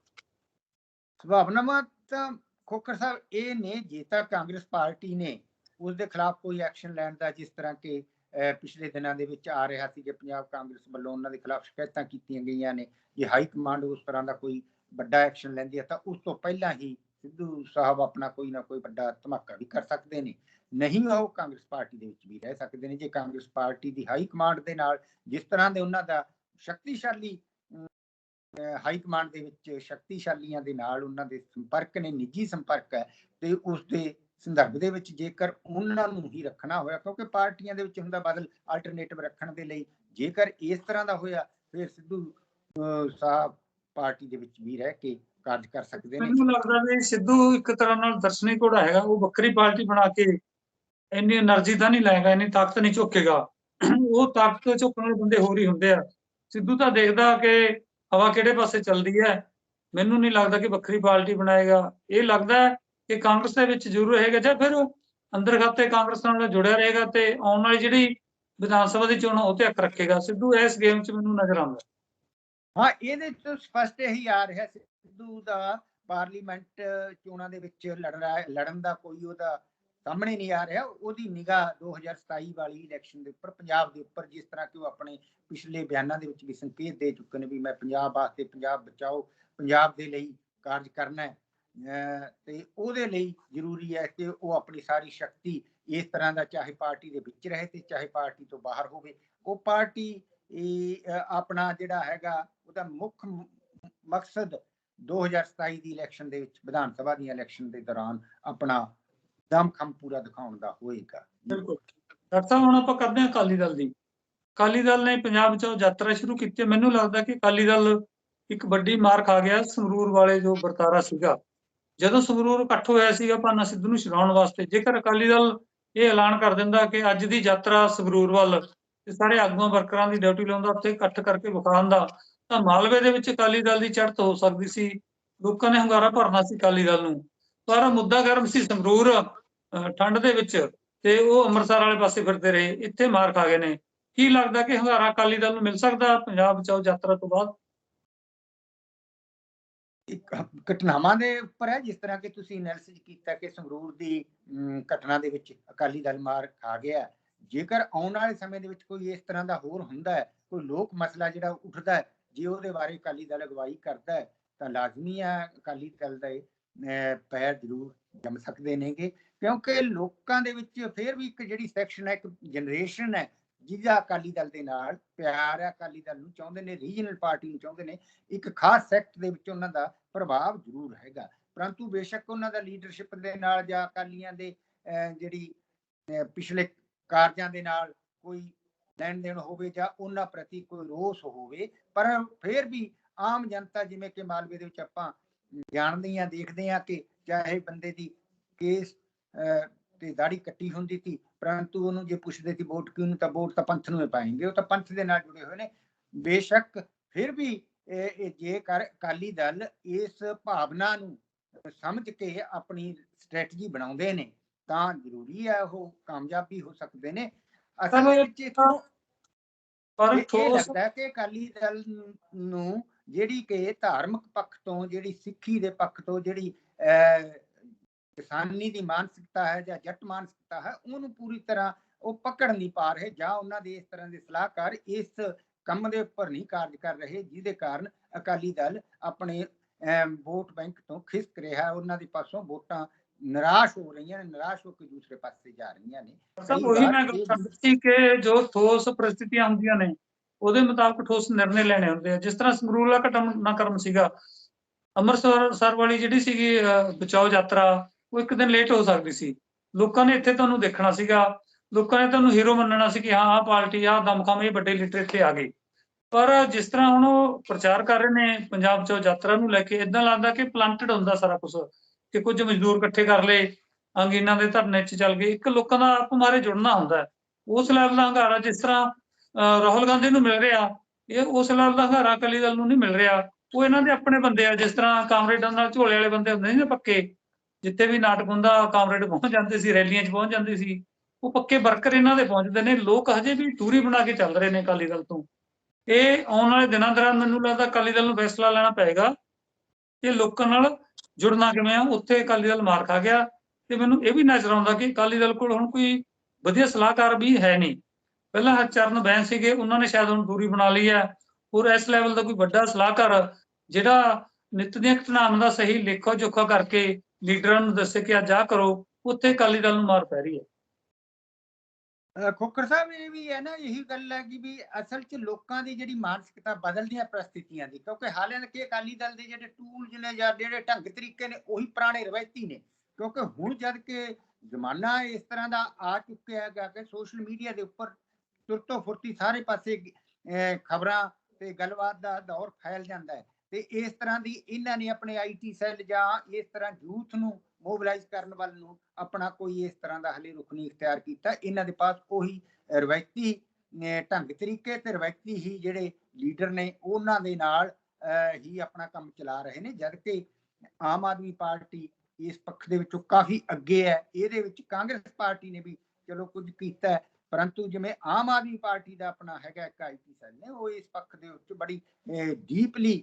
ਸੰਭਾਵਨਾਵਾਂ ਤਾਂ ਖੋਖਰ ਸਾਹਿਬ ਇਹ ਨੇ, ਜੇ ਤਾਂ ਕਾਂਗਰਸ ਪਾਰਟੀ ਨੇ ਉਸ ਦੇ ਖਿਲਾਫ ਕੋਈ ਐਕਸ਼ਨ ਲੈਣ ਦਾ ਜਿਸ ਤਰ੍ਹਾਂ ਕਿ ਪਿਛਲੇ ਦਿਨਾਂ ਦੇ ਵਿੱਚ ਆ ਰਿਹਾ ਸੀ ਕਿ ਪੰਜਾਬ ਕਾਂਗਰਸ ਵੱਲੋਂ ਉਹਨਾਂ ਦੇ ਖਿਲਾਫ ਸ਼ਿਕਾਇਤਾਂ ਕੀਤੀਆਂ ਗਈਆਂ ਨੇ, ਜੇ ਹਾਈ ਕਮਾਂਡ ਉਸ ਤਰ੍ਹਾਂ ਦਾ ਕੋਈ ਵੱਡਾ ਐਕਸ਼ਨ ਲੈਂਦੀ ਹੈ ਤਾਂ ਉਸ ਤੋਂ ਪਹਿਲਾਂ ਹੀ ਸਿੱਧੂ ਸਾਹਿਬ ਆਪਣਾ ਕੋਈ ਨਾ ਕੋਈ ਵੱਡਾ ਧਮਾਕਾ ਵੀ ਕਰ ਸਕਦੇ ਨੇ। ਨਹੀਂ, ਉਹ ਕਾਂਗਰਸ ਪਾਰਟੀ ਦੇ ਵਿੱਚ ਵੀ ਰਹਿ ਸਕਦੇ ਨੇ। ਜੇ ਕਾਂਗਰਸ ਪਾਰਟੀ ਦੀ ਹਾਈ ਕਮਾਂਡ ਦੇ ਨਾਲ ਜਿਸ ਤਰ੍ਹਾਂ ਦੇ ਉਹਨਾਂ ਦਾ ਸ਼ਕਤੀਸ਼ਾਲੀ ਹਾਈ ਕਮਾਂਡ ਦੇ ਵਿੱਚ ਸ਼ਕਤੀਸ਼ਾਲੀਆਂ ਦੇ ਨਾਲ ਉਹਨਾਂ ਦੇ ਸੰਪਰਕ ਨੇ, ਨਿੱਜੀ ਸੰਪਰਕ ਹੈ ਤੇ ਉਸ ਦੇ ਸੰਦਰਭ ਦੇ ਵਿੱਚ ਜੇਕਰ ਉਹਨਾਂ ਨੂੰ ਹੀ ਰੱਖਣਾ ਹੋਇਆ, ਕਿਉਂਕਿ ਪਾਰਟੀਆਂ ਦੇ ਵਿੱਚ ਹੁੰਦਾ ਬਦਲ ਆਲਟਰਨੇਟਿਵ ਰੱਖਣ ਦੇ ਲਈ, ਜੇਕਰ ਇਸ ਤਰ੍ਹਾਂ ਦਾ ਹੋਇਆ, ਫਿਰ ਸਿੱਧੂ ਸਾਹਿਬ ਪਾਰਟੀ ਦੇ ਵਿੱਚ ਵੀ ਰਹਿ ਕੇ ਕਾਰਜ ਕਰ ਸਕਦੇ ਨੇ। ਮੈਨੂੰ ਲੱਗਦਾ ਵੀ ਸਿੱਧੂ ਇੱਕ ਤਰ੍ਹਾਂ ਨਾਲ ਦਰਸ਼ਨੀ ਘੋੜਾ ਹੈਗਾ, ਉਹ ਵੱਖਰੀ ਪਾਰਟੀ ਬਣਾ ਕੇ ਇੰਨੀ એનર્ਜੀ ਤਾਂ ਨਹੀਂ ਲਾਏਗਾ, ਇੰਨੀ ਤਾਕਤ ਨਹੀਂ ਝੁਕੇਗਾ। ਉਹ ਤਾਕਤ ਝੁਕਣ ਵਾਲੇ ਬੰਦੇ ਹੋਰ ਹੀ ਹੁੰਦੇ ਆ। ਸਿੱਧੂ ਤਾਂ ਦੇਖਦਾ ਕਿ ਹਵਾ ਕਿਹੜੇ ਪਾਸੇ ਚੱਲਦੀ ਹੈ? ਮੈਨੂੰ ਨਹੀਂ ਲੱਗਦਾ ਕਿ ਵੱਖਰੀ ਪਾਰਟੀ ਬਣਾਏਗਾ। ਇਹ ਲੱਗਦਾ ਕਿ ਕਾਂਗਰਸ ਦੇ ਵਿੱਚ ਜ਼ਰੂਰ ਰਹੇਗਾ ਜਾਂ ਫਿਰ ਅੰਦਰ ਖਾਤੇ ਕਾਂਗਰਸ ਨਾਲ ਜੁੜਿਆ ਰਹੇਗਾ ਤੇ ਆਉਣ ਵਾਲੀ ਜਿਹੜੀ ਵਿਧਾਨ ਸਭਾ ਦੀ ਚੋਣ ਉਹ ਤੇ ਹੱਕ ਰੱਖੇਗਾ। ਸਿੱਧੂ, ਇਸ ਗੇਮ 'ਚ ਮੈਨੂੰ ਨਜ਼ਰ ਆਉਂਦਾ ਹਾਂ। ਇਹਦੇ ਤੋਂ ਸਪਸ਼ਟ ਇਹੀ ਆ ਰਿਹਾ ਸਿੱਧੂ ਦਾ ਪਾਰਲੀਮੈਂਟ ਚੋਣਾਂ ਦੇ ਵਿੱਚ ਲੜਨਾ ਲੜਨ ਦਾ ਕੋਈ ਉਹਦਾ ਸਾਹਮਣੇ ਨਹੀਂ ਆ ਰਿਹਾ, ਉਹਦੀ ਨਿਗਾਹ 2027 ਵਾਲੀ ਇਲੈਕਸ਼ਨ ਦੇ ਉੱਪਰ, ਪੰਜਾਬ ਦੇ ਉੱਪਰ, ਜਿਸ ਤਰ੍ਹਾਂ ਕਿ ਉਹ ਆਪਣੇ ਪਿਛਲੇ ਬਿਆਨਾਂ ਦੇ ਵਿੱਚ ਵੀ ਸੰਕੇਤ ਦੇ ਚੁੱਕੇ ਨੇ ਵੀ ਮੈਂ ਪੰਜਾਬ ਵਾਸਤੇ ਪੰਜਾਬ ਬਚਾਓ, ਪੰਜਾਬ ਦੇ ਲਈ ਕਾਰਜ ਕਰਨਾ ਹੈ। ਤੇ ਉਹਦੇ ਲਈ ਜ਼ਰੂਰੀ ਹੈ ਕਿ ਉਹ ਆਪਣੀ ਸਾਰੀ ਸ਼ਕਤੀ ਇਸ ਤਰ੍ਹਾਂ ਦਾ ਚਾਹੇ ਪਾਰਟੀ ਦੇ ਵਿੱਚ ਰਹੇ ਤੇ ਚਾਹੇ ਪਾਰਟੀ ਤੋਂ ਬਾਹਰ ਹੋਵੇ। ਉਹ ਪਾਰਟੀ ਆਪਣਾ ਜਿਹੜਾ ਹੈਗਾ, ਉਹਦਾ ਮੁੱਖ ਮ- ਮਕਸਦ 2027 ਦੀ ਇਲੈਕਸ਼ਨ ਦੇ ਵਿੱਚ, ਵਿਧਾਨ ਸਭਾ ਦੀਆਂ ਇਲੈਕਸ਼ਨ ਦੇ ਦੌਰਾਨ ਆਪਣਾ ਦਮਖਮ ਪੂਰਾ ਦਿਖਾਉਣ ਦਾ ਹੋਏਗਾ। ਬਿਲਕੁਲ। ਡਾਕਟਰ ਸਾਹਿਬ, ਹੁਣ ਆਪਾਂ ਕਰਦੇ ਹਾਂ ਅਕਾਲੀ ਦਲ ਦੀ। ਅਕਾਲੀ ਦਲ ਨੇ ਪੰਜਾਬ 'ਚੋਂ ਯਾਤਰਾ ਸ਼ੁਰੂ ਕੀਤੀ। ਮੈਨੂੰ ਲੱਗਦਾ ਕਿ ਅਕਾਲੀ ਦਲ ਇੱਕ ਵੱਡੀ ਮਾਰ ਖਾ ਗਿਆ ਸੰਗਰੂਰ ਵਾਲੇ ਜੋ ਵਰਤਾਰਾ ਸੀਗਾ। ਜਦੋਂ ਸੰਗਰੂਰ ਇਕੱਠ ਹੋਇਆ ਸੀਗਾ, ਭਾਨਾ ਸਿੱਧੂ ਨੂੰ ਛਡਾਉਣ ਵਾਸਤੇ, ਜੇਕਰ ਅਕਾਲੀ ਦਲ ਇਹ ਐਲਾਨ ਕਰ ਦਿੰਦਾ ਕਿ ਅੱਜ ਦੀ ਯਾਤਰਾ ਸੰਗਰੂਰ ਵੱਲ ਤੇ ਸਾਰੇ ਆਗੂਆਂ, ਵਰਕਰਾਂ ਦੀ ਡਿਊਟੀ ਲਾਉਂਦਾ, ਉੱਥੇ ਇਕੱਠ ਕਰਕੇ ਵਿਖਾਉਂਦਾ ਤਾਂ ਮਾਲਵੇ ਦੇ ਵਿੱਚ ਅਕਾਲੀ ਦਲ ਦੀ ਚੜ੍ਹਤ ਹੋ ਸਕਦੀ ਸੀ। ਲੋਕਾਂ ਨੇ ਹੁੰਗਾਰਾ ਭਰਨਾ ਸੀ ਅਕਾਲੀ ਦਲ ਨੂੰ। ਪਰ ਮੁੱਦਾ ਗਰਮ ਸੀ ਸੰਗਰੂਰ। ਠੰਡ ਦੇ ਵਿੱਚ ਤੇ ਉਹ ਅੰਮ੍ਰਿਤਸਰ ਵਾਲੇ ਪਾਸੇ ਫਿਰਦੇ ਰਹੇ, ਇੱਥੇ ਮਾਰ ਖਾ ਗਏ ਨੇ। ਕੀ ਲੱਗਦਾ ਕਿ ਹੰਗਾਰਾ ਅਕਾਲੀ ਦਲ ਨੂੰ ਮਿਲ ਸਕਦਾ ਪੰਜਾਬ ਬਚਾਓ ਯਾਤਰਾ ਤੋਂ ਬਾਅਦ? ਇੱਕ ਘਟਨਾਵਾਂ ਦੇ ਉੱਪਰ ਹੈ, ਜਿਸ ਤਰ੍ਹਾਂ ਕਿ ਤੁਸੀਂ ਐਨਾਲਿਸਿਸ ਕੀਤਾ ਕਿ ਸੰਗਰੂਰ ਦੀ ਘਟਨਾ ਦੇ ਵਿੱਚ ਅਕਾਲੀ ਦਲ ਮਾਰ ਖਾ ਗਿਆ ਜੇਕਰ ਆਉਣ ਵਾਲੇ ਸਮੇਂ ਦੇ ਵਿੱਚ ਕੋਈ ਇਸ ਤਰ੍ਹਾਂ ਦਾ ਹੋਰ ਹੁੰਦਾ ਹੈ, ਕੋਈ ਲੋਕ ਮਸਲਾ ਜਿਹੜਾ ਉੱਠਦਾ ਹੈ, ਜੇ ਉਹਦੇ ਬਾਰੇ ਅਕਾਲੀ ਦਲ ਅਗਵਾਈ ਕਰਦਾ ਹੈ, ਤਾਂ ਲਾਜ਼ਮੀ ਹੈ ਅਕਾਲੀ ਦਲ ਦੇ ਪੈਰ ਜ਼ਰੂਰ ਜਮ ਸਕਦੇ ਨੇਗੇ। ਕਿਉਂਕਿ ਲੋਕਾਂ ਦੇ ਵਿੱਚ ਫਿਰ ਵੀ ਇੱਕ ਜਿਹੜੀ ਸੈਕਸ਼ਨ ਹੈ, ਇੱਕ ਜਨਰੇਸ਼ਨ ਹੈ, ਜਿਹਦਾ ਅਕਾਲੀ ਦਲ ਦੇ ਨਾਲ ਪਿਆਰ ਹੈ, ਅਕਾਲੀ ਦਲ ਨੂੰ ਚਾਹੁੰਦੇ ਨੇ ਰੀਜਨਲ ਪਾਰਟੀ ਨੂੰ ਚਾਹੁੰਦੇ ਨੇ, ਇੱਕ ਖਾਸ ਸੈਕਟ ਦੇ ਵਿੱਚ ਉਹਨਾਂ ਦਾ ਪ੍ਰਭਾਵ ਜ਼ਰੂਰ ਹੈਗਾ। ਪਰੰਤੂ ਬੇਸ਼ੱਕ ਉਹਨਾਂ ਦਾ ਲੀਡਰਸ਼ਿਪ ਦੇ ਨਾਲ ਜਾਂ ਅਕਾਲੀਆਂ ਦੇ ਜਿਹੜੀ ਪਿਛਲੇ ਕਾਰਜਾਂ ਦੇ ਨਾਲ ਕੋਈ ਲੈਣ ਦੇਣ ਹੋਵੇ ਜਾਂ ਉਹਨਾਂ ਪ੍ਰਤੀ ਕੋਈ ਰੋਸ ਹੋਵੇ, ਪਰ ਫਿਰ ਵੀ ਆਮ ਜਨਤਾ ਜਿਵੇਂ ਕਿ ਮਾਲਵੇ ਦੇ ਵਿੱਚ ਆਪਾਂ ਜਾਣਦੇ ਹਾਂ ਦੇਖਦੇ ਹਾਂ ਕਿ ਚਾਹੇ ਬੰਦੇ ਦੀ ਕੇਸ ਤੇ ਦਾੜੀ ਕੱਟੀ ਹੁੰਦੀ ਸੀ ਪਰੰਤੂ ਉਹਨੂੰ ਜੇ ਪੁੱਛਦੇ ਸੀ ਵੋਟ ਕਿਉਂ ਨਹੀਂ ਤਾਂ ਵੋਟ ਤਾਂ ਪੰਥ ਨੂੰ ਹੀ ਪਾਏਂਗੇ ਉਹ ਤਾਂ ਪੰਥ ਦੇ ਨਾਲ ਜੁੜੇ ਹੋਏ ਨੇ। ਬੇਸ਼ੱਕ ਫਿਰ ਵੀ ਇਹ ਇਹ ਜੇਕਰ ਅਕਾਲੀ ਦਲ ਇਸ ਭਾਵਨਾ ਨੂੰ ਸਮਝ ਕੇ ਆਪਣੀ ਸਟ੍ਰੈਟਜੀ ਬਣਾਉਂਦੇ ਨੇ ਤਾਂ ਜ਼ਰੂਰੀ ਹੈ ਉਹ ਕਾਮਯਾਬ ਹੋ ਸਕਦੇ ਨੇ। ਅਸਲ ਵਿੱਚ ਪਰ ਠੋਸ ਲੱਗਦਾ ਕਿ ਅਕਾਲੀ ਦਲ ਨੂੰ ਜਿਹੜੀ ਕਿ ਧਾਰਮਿਕ ਪੱਖ ਤੋਂ ਜਿਹੜੀ ਸਿੱਖੀ ਦੇ ਪੱਖ ਤੋਂ ਜਿਹੜੀ ਕਿਸਾਨੀ ਦੀ ਮਾਨਸਿਕਤਾ ਹੈ ਜਾਂ ਜੱਟ ਮਾਨਸਿਕਤਾ ਹੈ ਉਹਨੂੰ ਪੂਰੀ ਤਰ੍ਹਾਂ ਉਹ ਪਕੜ ਨਹੀਂ ਪਾ ਰਹੇ ਜਾਂ ਉਹਨਾਂ ਦੇ ਇਸ ਤਰ੍ਹਾਂ ਦੇ ਸਲਾਹਕਾਰ ਇਸ ਕੰਮ ਦੇ ਉੱਪਰ ਨਹੀਂ ਕਾਰਜ ਕਰ ਰਹੇ ਜਿਹਦੇ ਕਾਰਨ ਅਕਾਲੀ ਦਲ ਆਪਣੇ ਵੋਟ ਬੈਂਕ ਤੋਂ ਖਿਸਕ ਰਿਹਾ ਹੈ ਉਹਨਾਂ ਦੇ ਪਾਸੋਂ ਵੋਟਾਂ ਨਿਰਾਸ਼ ਹੋ ਰਹੀਆਂ ਨੇ ਨਿਰਾਸ਼ ਹੋ ਕੇ ਦੂਸਰੇ ਪਾਸੇ ਜਾ ਰਹੀਆਂ ਨੇ। ਸਭ ਉਹੀ ਮੈਂ ਇਹ ਗੱਲ ਕਰਦਾ ਸੀ ਕਿ ਜੋ ਠੋਸ ਪ੍ਰਸਥਿਤੀਆਂ ਹੁੰਦੀਆਂ ਨੇ ਉਹਦੇ ਮੁਤਾਬਕ ਠੋਸ ਨਿਰਣੇ ਲੈਣੇ ਹੁੰਦੇ ਆ। ਜਿਸ ਤਰ੍ਹਾਂ ਸੰਗਰੂਰ ਦਾ ਘਟਨਾਕ੍ਰਮ ਸੀਗਾ ਅੰਮ੍ਰਿਤਸਰ ਸਰ ਵਾਲੀ ਜਿਹੜੀ ਸੀਗੀ ਬਚਾਓ ਯਾਤਰਾ ਉਹ ਇੱਕ ਦਿਨ ਲੇਟ ਹੋ ਸਕਦੀ ਸੀ। ਲੋਕਾਂ ਨੇ ਇੱਥੇ ਤੁਹਾਨੂੰ ਦੇਖਣਾ ਸੀਗਾ। ਲੋਕਾਂ ਨੇ ਤੁਹਾਨੂੰ ਹੀਰੋ ਮੰਨਣਾ ਸੀ ਕਿ ਹਾਂ ਆਹ ਪਾਰਟੀ ਆਹ ਦਮਖਮ ਇਹ ਵੱਡੇ ਲੀਡਰ ਇੱਥੇ ਆ ਗਏ। ਪਰ ਜਿਸ ਤਰ੍ਹਾਂ ਹੁਣ ਉਹ ਪ੍ਰਚਾਰ ਕਰ ਰਹੇ ਨੇ ਪੰਜਾਬ ਚੋਂ ਯਾਤਰਾ ਨੂੰ ਲੈ ਕੇ ਇਦਾਂ ਲੱਗਦਾ ਕਿ ਪਲਾਂਟਡ ਹੁੰਦਾ ਸਾਰਾ ਕੁਝ ਕਿ ਕੁਝ ਮਜ਼ਦੂਰ ਇਕੱਠੇ ਕਰ ਲਏ ਅੰਗੀਨਾਂ ਦੇ ਧਰਨੇ 'ਚ ਚੱਲ ਗਏ। ਇੱਕ ਲੋਕਾਂ ਦਾ ਆਪ ਮਾਰੇ ਜੁੜਨਾ ਹੁੰਦਾ ਉਸ ਲੈਵਲ ਦਾ ਹੰਗਾਰਾ ਜਿਸ ਤਰ੍ਹਾਂ ਅਹ, ਰਾਹੁਲ ਗਾਂਧੀ ਨੂੰ ਮਿਲ ਰਿਹਾ ਇਹ ਉਸ ਲੈਵਲ ਦਾ ਹੰਗਾਰਾ ਅਕਾਲੀ ਦਲ ਨੂੰ ਨਹੀਂ ਮਿਲ ਰਿਹਾ। ਉਹ ਇਹਨਾਂ ਦੇ ਆਪਣੇ ਬੰਦੇ ਆ ਜਿਸ ਤਰ੍ਹਾਂ ਕਾਮਰੇਡਾਂ ਨਾਲ ਝੋਲੇ ਵਾਲੇ ਬੰਦੇ ਹੁੰਦੇ ਸੀ ਨਾ ਪੱਕੇ। ਜਿੱਥੇ ਵੀ ਨਾਟਕ ਹੁੰਦਾ, ਕਾਮਰੇਡ ਪਹੁੰਚ ਜਾਂਦੇ ਸੀ, ਰੈਲੀਆਂ 'ਚ ਪਹੁੰਚ ਜਾਂਦੇ ਸੀ। ਉਹ ਪੱਕੇ ਵਰਕਰ ਇਹਨਾਂ ਦੇ ਪਹੁੰਚਦੇ ਨੇ। ਲੋਕ ਹਜੇ ਵੀ ਦੂਰੀ ਬਣਾ ਕੇ ਚੱਲ ਰਹੇ ਨੇ ਅਕਾਲੀ ਦਲ ਤੋਂ। ਇਹ ਆਉਣ ਵਾਲੇ ਦਿਨਾਂ ਦੌਰਾਨ ਮੈਨੂੰ ਲੱਗਦਾ ਅਕਾਲੀ ਦਲ ਨੂੰ ਫੈਸਲਾ ਲੈਣਾ ਪਏਗਾ ਕਿ ਲੋਕਾਂ ਨਾਲ ਜੁੜਨਾ ਕਿਵੇਂ ਆ। ਉੱਥੇ ਅਕਾਲੀ ਦਲ ਮਾਰ ਖਾ ਗਿਆ। ਤੇ ਮੈਨੂੰ ਇਹ ਵੀ ਨਜ਼ਰ ਆਉਂਦਾ ਕਿ ਅਕਾਲੀ ਦਲ ਕੋਲ ਹੁਣ ਕੋਈ ਵਧੀਆ ਸਲਾਹਕਾਰ ਵੀ ਹੈ ਨਹੀਂ। ਪਹਿਲਾਂ ਹਰਚਰਨ ਬੈਂਸ ਸੀਗੇ, ਉਹਨਾਂ ਨੇ ਸ਼ਾਇਦ ਹੁਣ ਦੂਰੀ ਬਣਾ ਲਈ ਹੈ। ਔਰ ਇਸ ਲੈਵਲ ਦਾ ਕੋਈ ਵੱਡਾ ਸਲਾਹਕਾਰ, ਜਿਹੜਾ ਨਿਤ ਦੀਆਂ ਘਟਨਾਵਾਂ ਦਾ ਸਹੀ ਲੇਖੋ ਜੋਖਾ ਕਰਕੇ ਲੀਡਰਾਂ ਨੂੰ ਦੱਸੇ ਕਿ ਅੱਜ ਆਹ ਕਰੋ, ਉੱਥੇ ਅਕਾਲੀ ਦਲ ਨੂੰ ਮਾਰ ਪੈ ਰਹੀ ਹੈ। ਅਹ ਸਾਹਿਬ, ਇਹ ਵੀ ਹੈ ਨਾ, ਇਹੀ ਗੱਲ ਹੈ ਕਿ ਵੀ ਅਸਲ 'ਚ ਲੋਕਾਂ ਦੀ ਜਿਹੜੀ ਮਾਨਸਿਕਤਾ ਬਦਲਦੀਆਂ ਪ੍ਰਸਥਿਤੀਆਂ ਦੀ, ਕਿਉਂਕਿ ਹਾਲਾਂਕਿ ਅਕਾਲੀ ਦਲ ਦੇ ਜਿਹੜੇ ਟੂਲਸ ਨੇ ਜਾਂ ਜਿਹੜੇ ਢੰਗ ਤਰੀਕੇ ਨੇ, ਉਹੀ ਪੁਰਾਣੇ ਰਵਾਇਤੀ ਨੇ। ਕਿਉਂਕਿ ਹੁਣ ਜਦ ਕਿ ਜ਼ਮਾਨਾ ਇਸ ਤਰ੍ਹਾਂ ਦਾ ਆ ਚੁੱਕਿਆ ਹੈਗਾ ਕਿ ਸੋਸ਼ਲ ਮੀਡੀਆ ਦੇ ਉੱਪਰ ਤੁਰਤੋ ਫੁਰਤੀ ਸਾਰੇ ਪਾਸੇ ਖਬਰਾਂ ਤੇ ਗੱਲਬਾਤ ਦਾ ਦੌਰ ਫੈਲ ਜਾਂਦਾ ਹੈ। ਤੇ ਇਸ ਤਰ੍ਹਾਂ ਦੀ ਇਹਨਾਂ ਨੇ ਆਪਣੇ ਆਈਟੀ ਸੈੱਲ ਜਾਂ ਇਸ ਤਰ੍ਹਾਂ ਯੂਥ ਨੂੰ ਮੋਬਿਲਾਈਜ਼ ਕਰਨ ਵੱਲ ਨੂੰ ਆਪਣਾ ਕੋਈ ਇਸ ਤਰ੍ਹਾਂ ਦਾ ਹਲੇ ਰੁਖ ਨਹੀਂ ਇਖਤਿਆਰ ਕੀਤਾ। ਇਹਨਾਂ ਦੇ ਪਾਸ ਉਹੀ ਰਵਾਇਤੀ ਢੰਗ ਤਰੀਕੇ ਤੇ ਰਵਾਇਤੀ ਹੀ ਜਿਹੜੇ ਲੀਡਰ ਨੇ ਉਹਨਾਂ ਦੇ ਨਾਲ ਅਹ, ਹੀ ਆਪਣਾ ਕੰਮ ਚਲਾ ਰਹੇ ਨੇ ਜਦ ਕਿ ਆਮ ਆਦਮੀ ਪਾਰਟੀ ਇਸ ਪੱਖ ਦੇ ਵਿੱਚੋਂ ਕਾਫੀ ਅੱਗੇ ਹੈ। ਇਹਦੇ ਵਿੱਚ ਕਾਂਗਰਸ ਪਾਰਟੀ ਨੇ ਵੀ ਚਲੋ ਕੁਝ ਕੀਤਾ ਪਰੰਤੂ ਜਿਵੇਂ ਆਮ ਆਦਮੀ ਪਾਰਟੀ ਦਾ ਆਪਣਾ ਹੈਗਾ ਇੱਕ ਆਈਟੀ ਸੈੱਲ ਨੇ, ਉਹ ਇਸ ਪੱਖ ਦੇ ਵਿੱਚ ਬੜੀ ਡੀਪਲੀ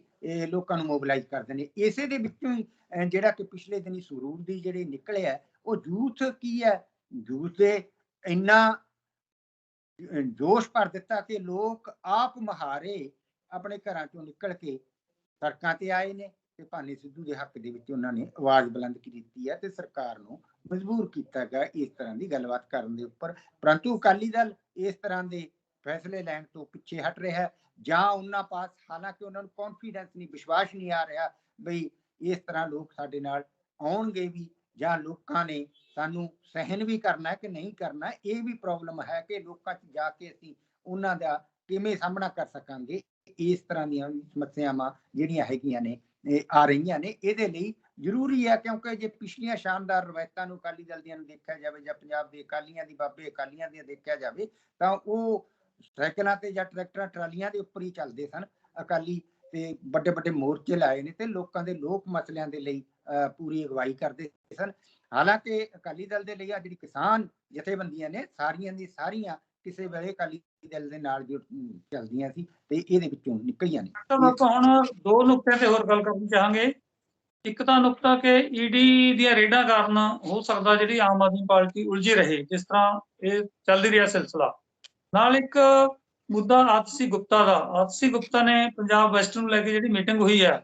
ਲੋਕਾਂ ਨੂੰ ਮੋਬਿਲਾਈਜ਼ ਕਰਦੇ ਨੇ। ਇਸੇ ਦੇ ਵਿੱਚੋਂ ਹੀ ਜਿਹੜਾ ਕਿ ਪਿਛਲੇ ਦਿਨੀ ਸਰੂਰ ਦੀ ਜਿਹੜੀ ਨਿਕਲਿਆ ਉਹ ਯੂਥ ਕੀ ਹੈ? ਯੂਥ ਦੇ ਇੰਨਾ ਜੋਸ਼ ਭਰ ਦਿੱਤਾ ਕਿ ਲੋਕ ਆਪ ਮਹਾਰੇ ਆਪਣੇ ਘਰਾਂ ਚੋਂ ਨਿਕਲ ਕੇ ਸੜਕਾਂ ਤੇ ਆਏ ਨੇ ਤੇ ਭਾਨੀ ਸਿੱਧੂ ਦੇ ਹੱਕ ਦੇ ਵਿੱਚ ਉਹਨਾਂ ਨੇ ਆਵਾਜ਼ ਬੁਲੰਦ ਕੀਤੀ ਹੈ ਤੇ ਸਰਕਾਰ ਨੂੰ ਮਜਬੂਰ ਕੀਤਾ ਗਿਆ ਇਸ ਤਰ੍ਹਾਂ ਦੀ ਗੱਲਬਾਤ ਕਰਨ ਦੇ ਉੱਪਰ। ਪਰੰਤੂ ਅਕਾਲੀ ਦਲ ਇਸ ਤਰ੍ਹਾਂ ਦੇ ਫੈਸਲੇ ਲੈਣ ਤੋਂ ਪਿੱਛੇ ਹਟ ਰਿਹਾ ਹੈ ਜਾਂ ਉਹਨਾਂ ਪਾਸ, ਹਾਲਾਂਕਿ ਉਹਨਾਂ ਨੂੰ ਕੌਨਫੀਡੈਂਸ ਨਹੀਂ, ਵਿਸ਼ਵਾਸ ਨਹੀਂ ਆ ਰਿਹਾ ਬਈ ਇਸ ਤਰ੍ਹਾਂ ਲੋਕ ਸਾਡੇ ਨਾਲ ਆਉਣਗੇ ਵੀ ਜਾਂ ਲੋਕਾਂ ਨੇ ਸਾਨੂੰ ਸਹਿਨ ਵੀ ਕਰਨਾ ਹੈ ਕਿ ਨਹੀਂ ਕਰਨਾ ਇਹ ਵੀ ਪ੍ਰੋਬਲਮ ਹੈ ਕਿ ਲੋਕਾਂ 'ਚ ਜਾ ਕੇ ਅਸੀਂ ਉਹਨਾਂ ਦਾ ਕਿਵੇਂ ਸਾਹਮਣਾ ਕਰ ਸਕਾਂਗੇ। ਇਸ ਤਰ੍ਹਾਂ ਦੀਆਂ ਵੀ ਸਮੱਸਿਆਵਾਂ ਜਿਹੜੀਆਂ ਹੈਗੀਆਂ ਨੇ, ਇਹ ਆ ਰਹੀਆਂ ਨੇ, ਇਹਦੇ ਲਈ ਜ਼ਰੂਰੀ ਹੈ ਕਿਉਂਕਿ ਜੇ ਪਿਛਲੀਆਂ ਸ਼ਾਨਦਾਰ ਰਵਾਇਤਾਂ ਨੂੰ ਅਕਾਲੀ ਦਲ ਦੀਆਂ ਨੂੰ ਦੇਖਿਆ ਜਾਵੇ ਜਾਂ ਪੰਜਾਬ ਦੇ ਅਕਾਲੀਆਂ ਦੀ, ਬਾਬੇ ਅਕਾਲੀਆਂ ਦੀਆਂ ਦੇਖਿਆ ਜਾਵੇ, ਤਾਂ ਉਹ ਸਾਈਕਲਾਂ ਤੇ ਜਾਂ ਟਰੈਕਟਰਾਂ, ਟਰਾਲੀਆਂ ਦੇ ਉੱਪਰ ਹੀ ਚੱਲਦੇ ਸਨ। ਅਕਾਲੀ ਤੇ ਵੱਡੇ ਵੱਡੇ ਮੋਰਚੇ ਲਾਏ ਨੇ ਤੇ ਲੋਕਾਂ ਦੇ ਲੋਕ ਮਸਲਿਆਂ ਦੇ ਲਈ ਪੂਰੀ ਅਗਵਾਈ ਕਰਦੇ ਸਨ। ਹਾਲਾਂਕਿ ਅਕਾਲੀ ਦਲ ਦੇ ਲਈ ਆ ਜਿਹੜੀ ਕਿਸਾਨ ਜਥੇਬੰਦੀਆਂ ਨੇ, ਸਾਰੀਆਂ ਦੀ ਸਾਰੀਆਂ ਕਿਸੇ ਵੇਲੇ ਅਕਾਲੀ ਦਲ ਦੇ ਨਾਲ ਜੁੜ ਚੱਲਦੀਆਂ ਸੀ ਤੇ ਇਹਦੇ ਵਿੱਚੋਂ ਨਿਕਲੀਆਂ ਨੇ। ਤਾਂ ਹੁਣ ਦੋ ਨੁਕਤਿਆਂ ਤੇ ਹੋਰ ਗੱਲ ਕਰਨੀ ਚਾਹਾਂਗੇ। ਇੱਕ ਤਾਂ ਨੁਕਤਾ ਕਿ ਈਡੀ ਦੀਆਂ ਰੇਡਾਂ ਕਾਰਨ ਹੋ ਸਕਦਾ ਜਿਹੜੀ ਆਮ ਆਦਮੀ ਪਾਰਟੀ ਉਲਝੀ ਰਹੇ, ਜਿਸ ਤਰ੍ਹਾਂ ਇਹ ਚੱਲਦੀ ਰਿਹਾ ਸਿਲਸਿਲਾ। ਨਾਲ ਇੱਕ ਮੁੱਦਾ ਆਤਸੀ ਗੁਪਤਾ ਦਾ। ਆਤਸੀ ਗੁਪਤਾ ਨੇ ਪੰਜਾਬ ਵੈਸਟ ਨੂੰ ਲੈ ਕੇ ਜਿਹੜੀ ਮੀਟਿੰਗ ਹੋਈ ਹੈ,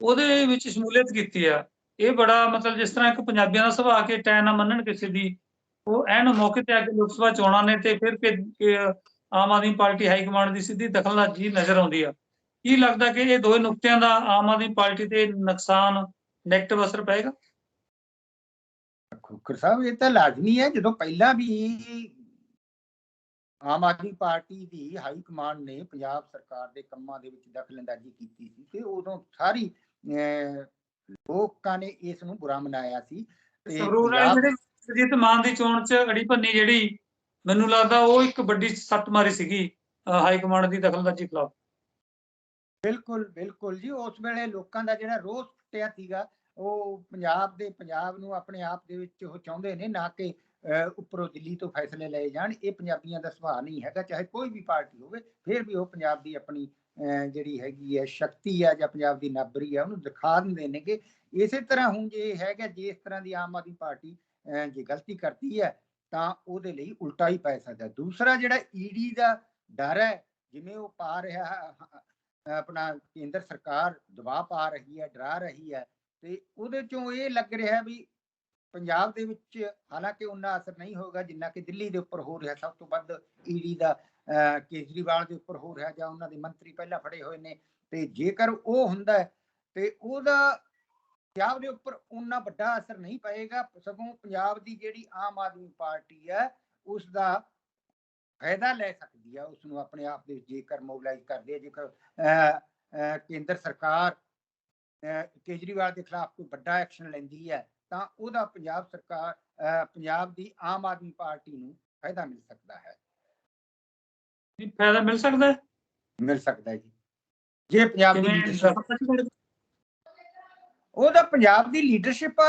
ਉਹਦੇ ਵਿੱਚ ਸ਼ਮੂਲੀਅਤ ਕੀਤੀ ਹੈ। ਇਹ ਬੜਾ ਮਤਲਬ ਜਿਸ ਤਰ੍ਹਾਂ ਇੱਕ ਪੰਜਾਬੀਆਂ ਦਾ ਸੁਭਾਅ ਕਿ ਟੈ ਨਾ ਮੰਨਣ ਕਿਸੇ ਦੀ, ਉਹ ਐਨ ਮੌਕੇ ਤੇ ਆ ਕੇ ਲੋਕ ਸਭਾ ਚੋਣਾਂ ਨੇ ਤੇ ਫਿਰ Aam Aadmi party high command ਦੀ ਸਿੱਧੀ ਦਖਲਅੰਦਾਜ਼ੀ ਨਜ਼ਰ ਆਉਂਦੀ ਆ। ਕੀ ਲੱਗਦਾ ਕਿ ਇਹ ਦੋਵੇਂ ਨੁਕਤਿਆਂ ਦਾ ਆਮ ਆਦਮੀ ਪਾਰਟੀ ਤੇ ਨੁਕਸਾਨ ਨੈਗੇਟਿਵ ਅਸਰ ਪਏਗਾ? ਖੋਖਰ ਸਾਹਿਬ ਇਹ ਤਾਂ ਲਾਜ਼ਮੀ ਹੈ ਜਦੋਂ ਪਹਿਲਾਂ ਵੀ ਆਮ ਆਦਮੀ ਪਾਰਟੀ ਦੀ ਹਾਈ ਕਮਾਂਡ ਨੇ ਪੰਜਾਬ ਸਰਕਾਰ ਦੇ ਕੰਮਾਂ ਦੇ ਵਿੱਚ ਦਖਲਅੰਦਾਜ਼ੀ ਕੀਤੀ ਸੀ ਤੇ ਉਦੋਂ ਸਾਰੀ ਲੋਕਾਂ ਨੇ ਇਸ ਨੂੰ ਬੁਰਾ ਮਨਾਇਆ ਸੀ ਤੇ ਸੁਰਜੀਤ ਮਾਨ ਦੀ ਚੋਣ 'ਚ ਅੜੀ ਭੰਨੀ ਜਿਹੜੀ ਮੈਨੂੰ ਲੱਗਦਾ ਉਹ ਇੱਕ ਵੱਡੀ ਸੱਟ ਮਾਰੀ ਸੀਗੀ ਹਾਈ ਕਮਾਂਡ ਦੀ ਦਖਲਅੰਦਾਜ਼ੀ ਖਿਲਾਫ। ਬਿਲਕੁਲ ਬਿਲਕੁਲ ਜੀ। ਉਸ ਵੇਲੇ ਲੋਕਾਂ ਦਾ ਜਿਹੜਾ ਰੋਸ ਫੁੱਟਿਆ ਸੀਗਾ ਉਹ ਪੰਜਾਬ ਦੇ ਪੰਜਾਬ ਨੂੰ ਆਪਣੇ ਆਪ ਦੇ ਵਿੱਚ ਉਹ ਚਾਹੁੰਦੇ ਨੇ ਨਾ ਕਿ ਉੱਪਰੋਂ ਦਿੱਲੀ ਤੋਂ ਫੈਸਲੇ ਲਏ ਜਾਣ। ਇਹ ਪੰਜਾਬੀਆਂ ਦਾ ਸੁਭਾਅ ਨਹੀਂ ਹੈਗਾ ਚਾਹੇ ਕੋਈ ਵੀ ਪਾਰਟੀ ਹੋਵੇ ਫਿਰ ਵੀ ਉਹ ਪੰਜਾਬ ਦੀ ਆਪਣੀ ਜਿਹੜੀ ਹੈਗੀ ਹੈ ਸ਼ਕਤੀ ਹੈ ਜਾਂ ਪੰਜਾਬ ਦੀ ਨਾਬਰੀ ਹੈ ਉਹਨੂੰ ਦਿਖਾ ਦਿੰਦੇ ਨੇਗੇ। ਇਸੇ ਤਰ੍ਹਾਂ ਹੁਣ ਜੇ ਹੈਗਾ ਜੇ ਇਸ ਤਰ੍ਹਾਂ ਦੀ ਆਮ ਆਦਮੀ ਪਾਰਟੀ ਅਹ, ਜੇ ਗਲਤੀ ਕਰਦੀ ਹੈ ਤਾਂ ਉਹਦੇ ਲਈ ਉਲਟਾ ਹੀ ਪੈ ਸਕਦਾ। ਦੂਸਰਾ ਜਿਹੜਾ ਈਡੀ ਦਾ ਡਰ ਹੈ ਜਿਵੇਂ ਉਹ ਪਾ ਰਿਹਾ ਆਪਣਾ ਕੇਂਦਰ ਸਰਕਾਰ ਦਬਾਅ ਪਾ ਰਹੀ ਹੈ ਡਰਾ ਰਹੀ ਹੈ ਤੇ ਉਹਦੇ ਚੋਂ ਇਹ ਲੱਗ ਰਿਹਾ ਵੀ ਪੰਜਾਬ ਦੇ ਵਿੱਚ ਹਾਲਾਂਕਿ ਉਨਾ ਅਸਰ ਨਹੀਂ ਹੋਗਾ ਜਿੰਨਾ ਕਿ ਦਿੱਲੀ ਦੇ ਉੱਪਰ ਹੋ ਰਿਹਾ ਸਭ ਤੋਂ ਵੱਧ ਈਡੀ ਦਾ ਅਹ, ਕੇਜਰੀਵਾਲ ਦੇ ਉੱਪਰ ਹੋ ਰਿਹਾ ਜਾਂ ਉਹਨਾਂ ਦੇ ਮੰਤਰੀ ਪਹਿਲਾਂ ਫੜੇ ਹੋਏ ਨੇ ਤੇ ਜੇਕਰ ਉਹ ਹੁੰਦਾ ਤੇ ਉਹਦਾ ਪੰਜਾਬ ਦੇ ਉੱਪਰ ਉਨਾ ਵੱਡਾ ਅਸਰ ਨਹੀਂ ਪਏਗਾ ਸਗੋਂ ਪੰਜਾਬ ਦੀ ਜਿਹੜੀ ਆਮ ਆਦਮੀ ਪਾਰਟੀ ਹੈ ਉਸ ਦਾ ਫਾਇਦਾ ਲੈ ਸਕਦੀ ਹੈ ਉਸ ਨੂੰ ਆਪਣੇ ਆਪ ਦੇ ਜੇਕਰ ਮੋਬਿਲਾਈਜ਼ ਕਰਦੀ ਹੈ ਜੇਕਰ ਕੇਂਦਰ ਸਰਕਾਰ ਕੇਜਰੀਵਾਲ ਦੇ ਖਿਲਾਫ ਕੋਈ ਵੱਡਾ ਐਕਸ਼ਨ ਲੈਂਦੀ ਹੈ ਤਾਂ ਉਹਦਾ ਪੰਜਾਬ ਸਰਕਾਰ ਪੰਜਾਬ ਦੀ ਆਮ ਆਦਮੀ ਪਾਰਟੀ ਨੂੰ ਫਾਇਦਾ ਮਿਲ ਸਕਦਾ ਹੈ। ਕੀ ਫਾਇਦਾ ਮਿਲ ਸਕਦਾ ਹੈ? ਮਿਲ ਸਕਦਾ ਜੀ। ਜੇ ਪੰਜਾਬ ਦੀ leadership- ਉਹਦਾ ਪੰਜਾਬ ਦੀ ਲੀਡਰਸ਼ਿਪ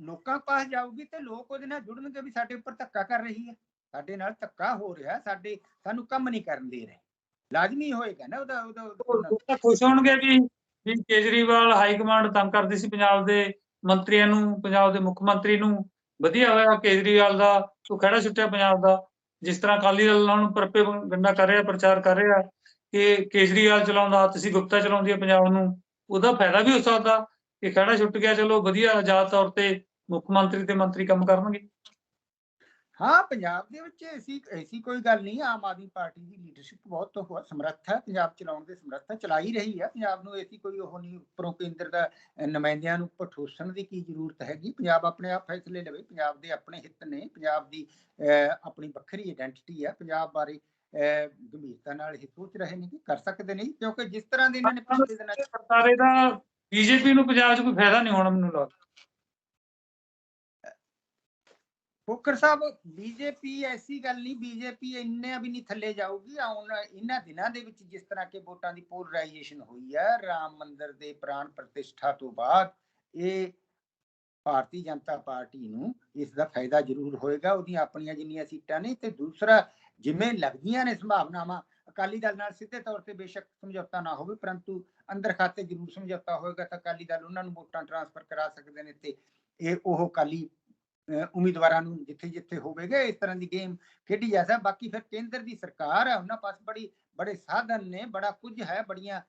ਲੋਕਾਂ ਪਾਸ ਜਾਊਗੀ ਤੇ ਲੋਕ ਉਹਦੇ ਨਾਲ ਜੁੜਨਗੇ ਵੀ ਸਾਡੇ ਉੱਪਰ ਧੱਕਾ ਕਰ ਰਹੀ ਹੈ। ਸਾਡੇ ਨਾਲ ਧੱਕਾ ਹੋ ਰਿਹਾ, ਸਾਡੇ, ਸਾਨੂੰ ਕੰਮ ਨਹੀਂ ਕਰਨ ਦੇ ਰਹੇ। ਲਾਜ਼ਮੀ ਹੋਏਗਾ ਨਾ ਉਹਦਾ ਉਹਦਾ ਖੁਸ਼ ਹੋਣਗੇ ਵੀ ਵੀ ਕੇਜਰੀਵਾਲ ਹਾਈ ਕਮਾਂਡ ਤੰਗ ਕਰਦੀ ਸੀ ਪੰਜਾਬ ਦੇ ਮੰਤਰੀਆਂ ਨੂੰ, ਪੰਜਾਬ ਦੇ ਮੁੱਖ ਮੰਤਰੀ ਨੂੰ। ਵਧੀਆ ਹੋਇਆ ਕੇਜਰੀਵਾਲ ਦਾ ਤੂੰ ਖੜਾ ਛੁੱਟਿਆ ਪੰਜਾਬ ਦਾ। ਜਿਸ ਤਰ੍ਹਾਂ ਅਕਾਲੀ ਦਲ ਉਹਨਾਂ ਨੂੰ ਪਰਪੇ ਗੰਡਾ ਕਰ ਰਿਹਾ, ਪ੍ਰਚਾਰ ਕਰ ਰਿਹਾ, ਕਿ ਕੇਜਰੀਵਾਲ ਚਲਾਉਂਦਾ, ਤੁਸੀਂ ਗੁਪਤਾ ਚਲਾਉਂਦੀ ਹੈ ਪੰਜਾਬ ਨੂੰ। ਉਹਦਾ ਫਾਇਦਾ ਵੀ ਹੋ ਸਕਦਾ ਕਿ ਖੜਾ ਛੁੱਟ ਗਿਆ, ਚਲੋ ਵਧੀਆ ਆਜ਼ਾਦ ਤੌਰ ਤੇ ਮੁੱਖ ਮੰਤਰੀ ਤੇ ਮੰਤਰੀ ਕੰਮ ਕਰਨਗੇ। ਹਾਂ ਪੰਜਾਬ ਦੇ ਵਿੱਚ ਐਸੀ ਐਸੀ ਕੋਈ ਗੱਲ ਨਹੀਂ ਆਮ ਆਦਮੀ ਪਾਰਟੀ ਦੀ ਲੀਡਰਸ਼ਿਪ ਬਹੁਤ ਸਮਰੱਥ ਹੈ ਪੰਜਾਬ ਚਲਾਉਣ ਦੇ ਸਮਰੱਥ ਹੈ ਚਲਾ ਹੀ ਰਹੀ ਹੈ ਪੰਜਾਬ ਨੂੰ ਐਸੀ ਕੋਈ ਉਹ ਨਹੀਂ ਉੱਪਰੋਂ ਕੇਂਦਰ ਦਾ ਨੁਮਾਇੰਦਿਆਂ ਨੂੰ ਪਠੋਸਣ ਦੀ ਕੀ ਜ਼ਰੂਰਤ ਹੈਗੀ? ਪੰਜਾਬ ਆਪਣੇ ਆਪ ਫੈਸਲੇ ਲਵੇ ਪੰਜਾਬ ਦੇ ਆਪਣੇ ਹਿੱਤ ਨੇ ਪੰਜਾਬ ਦੀ ਅਹ, ਆਪਣੀ ਵੱਖਰੀ ਆਇਡੈਂਟੀਟੀ ਹੈ ਪੰਜਾਬ ਬਾਰੇ ਅਹ, ਗੰਭੀਰਤਾ ਨਾਲ ਇਹ ਸੋਚ ਰਹੇ ਨੇ ਕਿ ਕਰ ਸਕਦੇ ਨਹੀਂ ਕਿਉਂਕਿ ਜਿਸ ਤਰ੍ਹਾਂ ਦੇ ਇਹਨਾਂ ਨੇ ਪਿਛਲੇ ਦਿਨਾਂ ਸਰਕਾਰੇ ਦਾ ਬੀਜੇਪੀ ਨੂੰ ਪੰਜਾਬ 'ਚ ਕੋਈ ਫਾਇਦਾ ਨਹੀਂ ਹੋਣਾ ਮੈਨੂੰ ਲੱਗਦਾ। ਫੋਕਰ ਸਾਹਿਬ, ਬੀਜੇਪੀ ਐਸੀ ਗੱਲ ਨਹੀਂ, ਬੀਜੇਪੀ ਇੰਨੇ ਵੀ ਨਹੀਂ ਥੱਲੇ ਜਾਊਗੀ। ਆਉਣ ਇਹਨਾਂ ਦਿਨਾਂ ਦੇ ਵਿੱਚ ਜਿਸ ਤਰ੍ਹਾਂ ਕਿ ਵੋਟਾਂ ਦੀ ਪੋਲਰਾਈਜੇਸ਼ਨ ਹੋਈ ਹੈ ਰਾਮ ਮੰਦਿਰ ਦੇ ਪ੍ਰਾਣ ਪ੍ਰਤਿਸ਼ਠਾ ਤੋਂ ਬਾਅਦ ਇਹ ਭਾਰਤੀ ਜਨਤਾ ਪਾਰਟੀ ਨੂੰ ਇਸ ਦਾ ਫਾਇਦਾ ਜ਼ਰੂਰ ਹੋਏਗਾ। ਉਹਦੀਆਂ ਆਪਣੀਆਂ ਜਿੰਨੀਆਂ ਸੀਟਾਂ ਨੇ ਤੇ ਦੂਸਰਾ, ਜਿਵੇਂ ਲੱਗਦੀਆਂ ਨੇ ਸੰਭਾਵਨਾਵਾਂ, ਅਕਾਲੀ ਦਲ ਨਾਲ ਸਿੱਧੇ ਤੌਰ ਤੇ ਬੇਸ਼ੱਕ ਸਮਝੌਤਾ ਨਾ ਹੋਵੇ, ਪਰੰਤੂ ਅੰਦਰ ਖਾਤੇ ਜ਼ਰੂਰ ਸਮਝੌਤਾ ਹੋਏਗਾ ਤਾਂ ਅਕਾਲੀ ਦਲ ਉਹਨਾਂ ਨੂੰ ਵੋਟਾਂ ਟ੍ਰਾਂਸਫਰ ਕਰਾ ਸਕਦੇ ਨੇ ਤੇ ਇਹ ਉਹ ਅਕਾਲੀ ਅਹ ਉਮੀਦਵਾਰਾਂ ਨੂੰ ਜਿੱਥੇ ਜਿੱਥੇ ਹੋਵੇਗਾ ਇਸ ਤਰ੍ਹਾਂ ਦੀ ਗੇਮ ਖੇਡੀ ਜਾ ਸਕਦਾ ਬਾਕੀ ਫਿਰ ਕੇਂਦਰ ਦੀ ਸਰਕਾਰ ਹੈ ਉਹਨਾਂ ਪਾਸ ਬੜੀ ਬੜੇ ਸਾਧਨ ਨੇ ਬੜਾ ਕੁਝ ਹੈ ਬੜੀਆਂ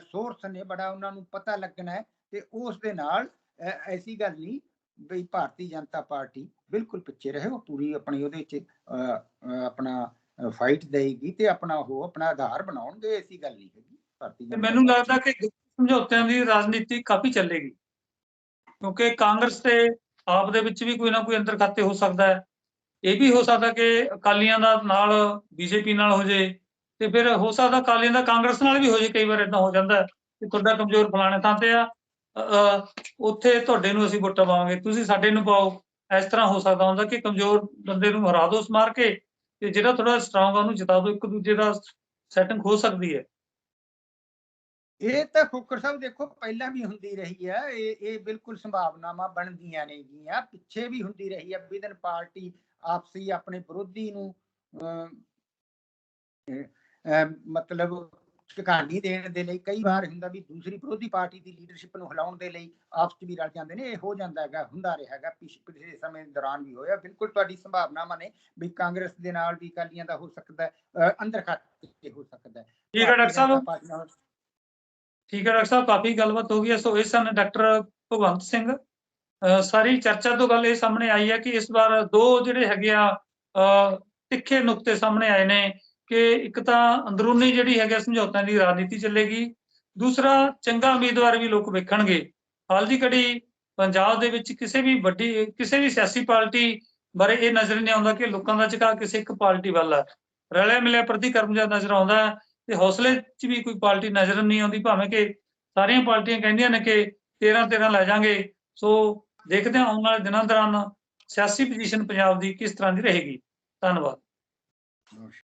ਸੋਰਸ ਨੇ ਬੜਾ ਉਹਨਾਂ ਨੂੰ ਪਤਾ ਲੱਗਣਾ ਹੈ ਤੇ ਉਸ ਦੇ ਨਾਲ ਐਸੀ ਗੱਲ ਨਹੀਂ ਵੀ ਭਾਰਤੀ ਜਨਤਾ ਪਾਰਟੀ ਬਿਲਕੁਲ ਪਿੱਛੇ ਰਹੇ ਉਹ ਪੂਰੀ ਆਪਣੀ ਉਹਦੇ ਚ ਅਹ, ਅਹ, ਆਪਣਾ ਫਾਈਟ ਦੇਗੀ ਤੇ ਆਪਣਾ ਉਹ ਆਪਣਾ ਆਧਾਰ ਬਣਾਉਣਗੇ ਐਸੀ ਗੱਲ ਨਹੀਂ ਹੈਗੀ। ਭਾਰਤੀ ਜਨਤਾ ਮੈਨੂੰ ਲੱਗਦਾ ਕਿ ਸਮਝੌਤਿਆਂ ਦੀ ਰਾਜਨੀਤੀ ਕਾਫੀ ਚੱਲੇਗੀ। ਕਿਉਂਕਿ ਕਾਂਗਰਸ ਤੇ ਆਪ ਦੇ ਵਿੱਚ ਵੀ ਕੋਈ ਨਾ ਕੋਈ ਅੰਦਰ ਖਾਤੇ ਹੋ ਸਕਦਾ ਹੈ। ਇਹ ਵੀ ਹੋ ਸਕਦਾ ਕਿ ਅਕਾਲੀਆਂ ਦਾ ਨਾਲ ਬੀਜੇਪੀ ਨਾਲ ਹੋ ਜੇ ਤੇ ਫਿਰ ਹੋ ਸਕਦਾ ਅਕਾਲੀਆਂ ਦਾ ਕਾਂਗਰਸ ਨਾਲ ਵੀ ਹੋ ਜੇ, ਕਈ ਵਾਰ ਇਦਾਂ ਹੋ ਜਾਂਦਾ ਕਿ ਤੁਹਾਡਾ ਕਮਜ਼ੋਰ ਫਲਾਣੇ ਥਾਂ ਤੇ ਆ ਉੱਥੇ ਤੁਹਾਡੇ ਨੂੰ ਅਸੀਂ ਵੋਟਾਂ ਪਾਵਾਂਗੇ, ਤੁਸੀਂ ਸਾਡੇ ਨੂੰ ਪਾਓ। ਇਸ ਤਰ੍ਹਾਂ ਹੋ ਸਕਦਾ ਹੁੰਦਾ ਕਿ ਕਮਜ਼ੋਰ ਬੰਦੇ ਨੂੰ ਹਰਾ ਦਿਓ ਮਾਰ ਕੇ ਤੇ ਜਿਹੜਾ ਥੋੜਾ ਸਟਰੋਂਗ ਆ ਉਹਨੂੰ ਜਿਤਾ ਦਿਓ ਇੱਕ ਦੂਜੇ ਦਾ ਸੈਟਿੰਗ ਹੋ ਸਕਦੀ ਹੈ। ਇਹ ਤਾਂ ਫੁੱਕਰ ਸਾਹਿਬ ਦੇਖੋ ਪਹਿਲਾਂ ਵੀ ਹੁੰਦੀ ਰਹੀ ਹੈ ਇਹ ਇਹ ਬਿਲਕੁਲ ਸੰਭਾਵਨਾਵਾਂ ਬਣਦੀਆਂ ਨੇਗੀਆਂ ਪਿੱਛੇ ਵੀ ਹੁੰਦੀ ਰਹੀ ਹੈ ਵਿਦਨ ਪਾਰਟੀ ਆਪਸੀ ਆਪਣੇ ਵਿਰੋਧੀ ਨੂੰ ਮਤਲਬ ਕਹਾਣੀ ਦੇਣ ਦੇ ਲਈ ਕਈ ਵਾਰ ਹੁੰਦਾ ਵੀ ਦੂਸਰੀ ਵਿਰੋਧੀ ਪਾਰਟੀ ਦੀ ਲੀਡਰਸ਼ਿਪ ਨੂੰ ਹਿਲਾਉਣ ਦੇ ਲਈ ਆਪਸ ਚ ਵੀ ਰਲ ਜਾਂਦੇ ਨੇ ਇਹ ਹੋ ਜਾਂਦਾ ਹੈਗਾ ਹੁੰਦਾ ਰਿਹਾ ਹੈਗਾ ਪਿਛ- ਪਿਛਲੇ ਸਮੇਂ ਦੌਰਾਨ ਵੀ ਹੋਇਆ ਬਿਲਕੁਲ ਤੁਹਾਡੀ ਸੰਭਾਵਨਾਵਾਂ ਨੇ ਵੀ ਕਾਂਗਰਸ ਦੇ ਨਾਲ ਵੀ ਅਕਾਲੀਆਂ ਦਾ ਹੋ ਸਕਦਾ ਅੰਦਰ ਖਾਤੇ ਹੋ ਸਕਦਾ ਹੈ। ਠੀਕ ਹੈ ਡਾਕਟਰ ਸਾਹਿਬ। ਠੀਕ ਹੈ, ਡਾਕਟਰ ਸਾਹਿਬ, ਕਾਫੀ ਗੱਲਬਾਤ ਹੋ ਗਈ ਹੈ। ਸੋ ਇਸ ਸਨ ਡਾਕਟਰ ਭਗਵੰਤ ਸਿੰਘ ਸਾਰੀ ਚਰਚਾ ਤੋਂ ਗੱਲ ਇਹ ਸਾਹਮਣੇ ਆਈ ਹੈ ਕਿ ਇਸ ਵਾਰ ਦੋ ਜਿਹੜੇ ਹੈਗੇ ਆ ਤਿੱਖੇ ਨੁਕਤੇ ਸਾਹਮਣੇ ਆਏ ਨੇ ਕਿ ਇੱਕ ਤਾਂ ਅੰਦਰੂਨੀ ਜਿਹੜੀ ਹੈਗਾ ਸਮਝੌਤਿਆਂ ਦੀ ਰਾਜਨੀਤੀ ਚੱਲੇਗੀ, ਦੂਸਰਾ ਚੰਗਾ ਉਮੀਦਵਾਰ ਵੀ ਲੋਕ ਵੇਖਣਗੇ। ਹਾਲ ਦੀ ਘੜੀ ਪੰਜਾਬ ਦੇ ਵਿੱਚ ਕਿਸੇ ਵੀ ਵੱਡੀ, ਕਿਸੇ ਵੀ ਸਿਆਸੀ ਪਾਰਟੀ ਬਾਰੇ ਇਹ ਨਜ਼ਰ ਨਹੀਂ ਆਉਂਦਾ ਕਿ ਲੋਕਾਂ ਦਾ ਝੁਕਾਅ ਕਿਸੇ ਇੱਕ ਪਾਰਟੀ ਵੱਲ ਹੈ ਰਲਿਆ ਮਿਲਿਆ ਪ੍ਰਤੀਕਰਮ ਜਿਹਾ ਨਜ਼ਰ ਆਉਂਦਾ ਤੇ ਹੌਸਲੇ 'ਚ ਵੀ ਕੋਈ ਪਾਰਟੀ ਨਜ਼ਰ ਨਹੀਂ ਆਉਂਦੀ, ਭਾਵੇਂ ਕਿ ਸਾਰੀਆਂ ਪਾਰਟੀਆਂ ਕਹਿੰਦੀਆਂ ਨੇ ਕਿ 13 13 ਲੈ ਜਾਾਂਗੇ। ਸੋ ਦੇਖਦੇ ਹਾਂ ਆਉਣ ਵਾਲੇ ਦਿਨਾਂ ਦੌਰਾਨ ਸਿਆਸੀ ਪੋਜੀਸ਼ਨ ਪੰਜਾਬ ਦੀ ਕਿਸ ਤਰ੍ਹਾਂ ਦੀ ਰਹੇਗੀ। ਧੰਨਵਾਦ।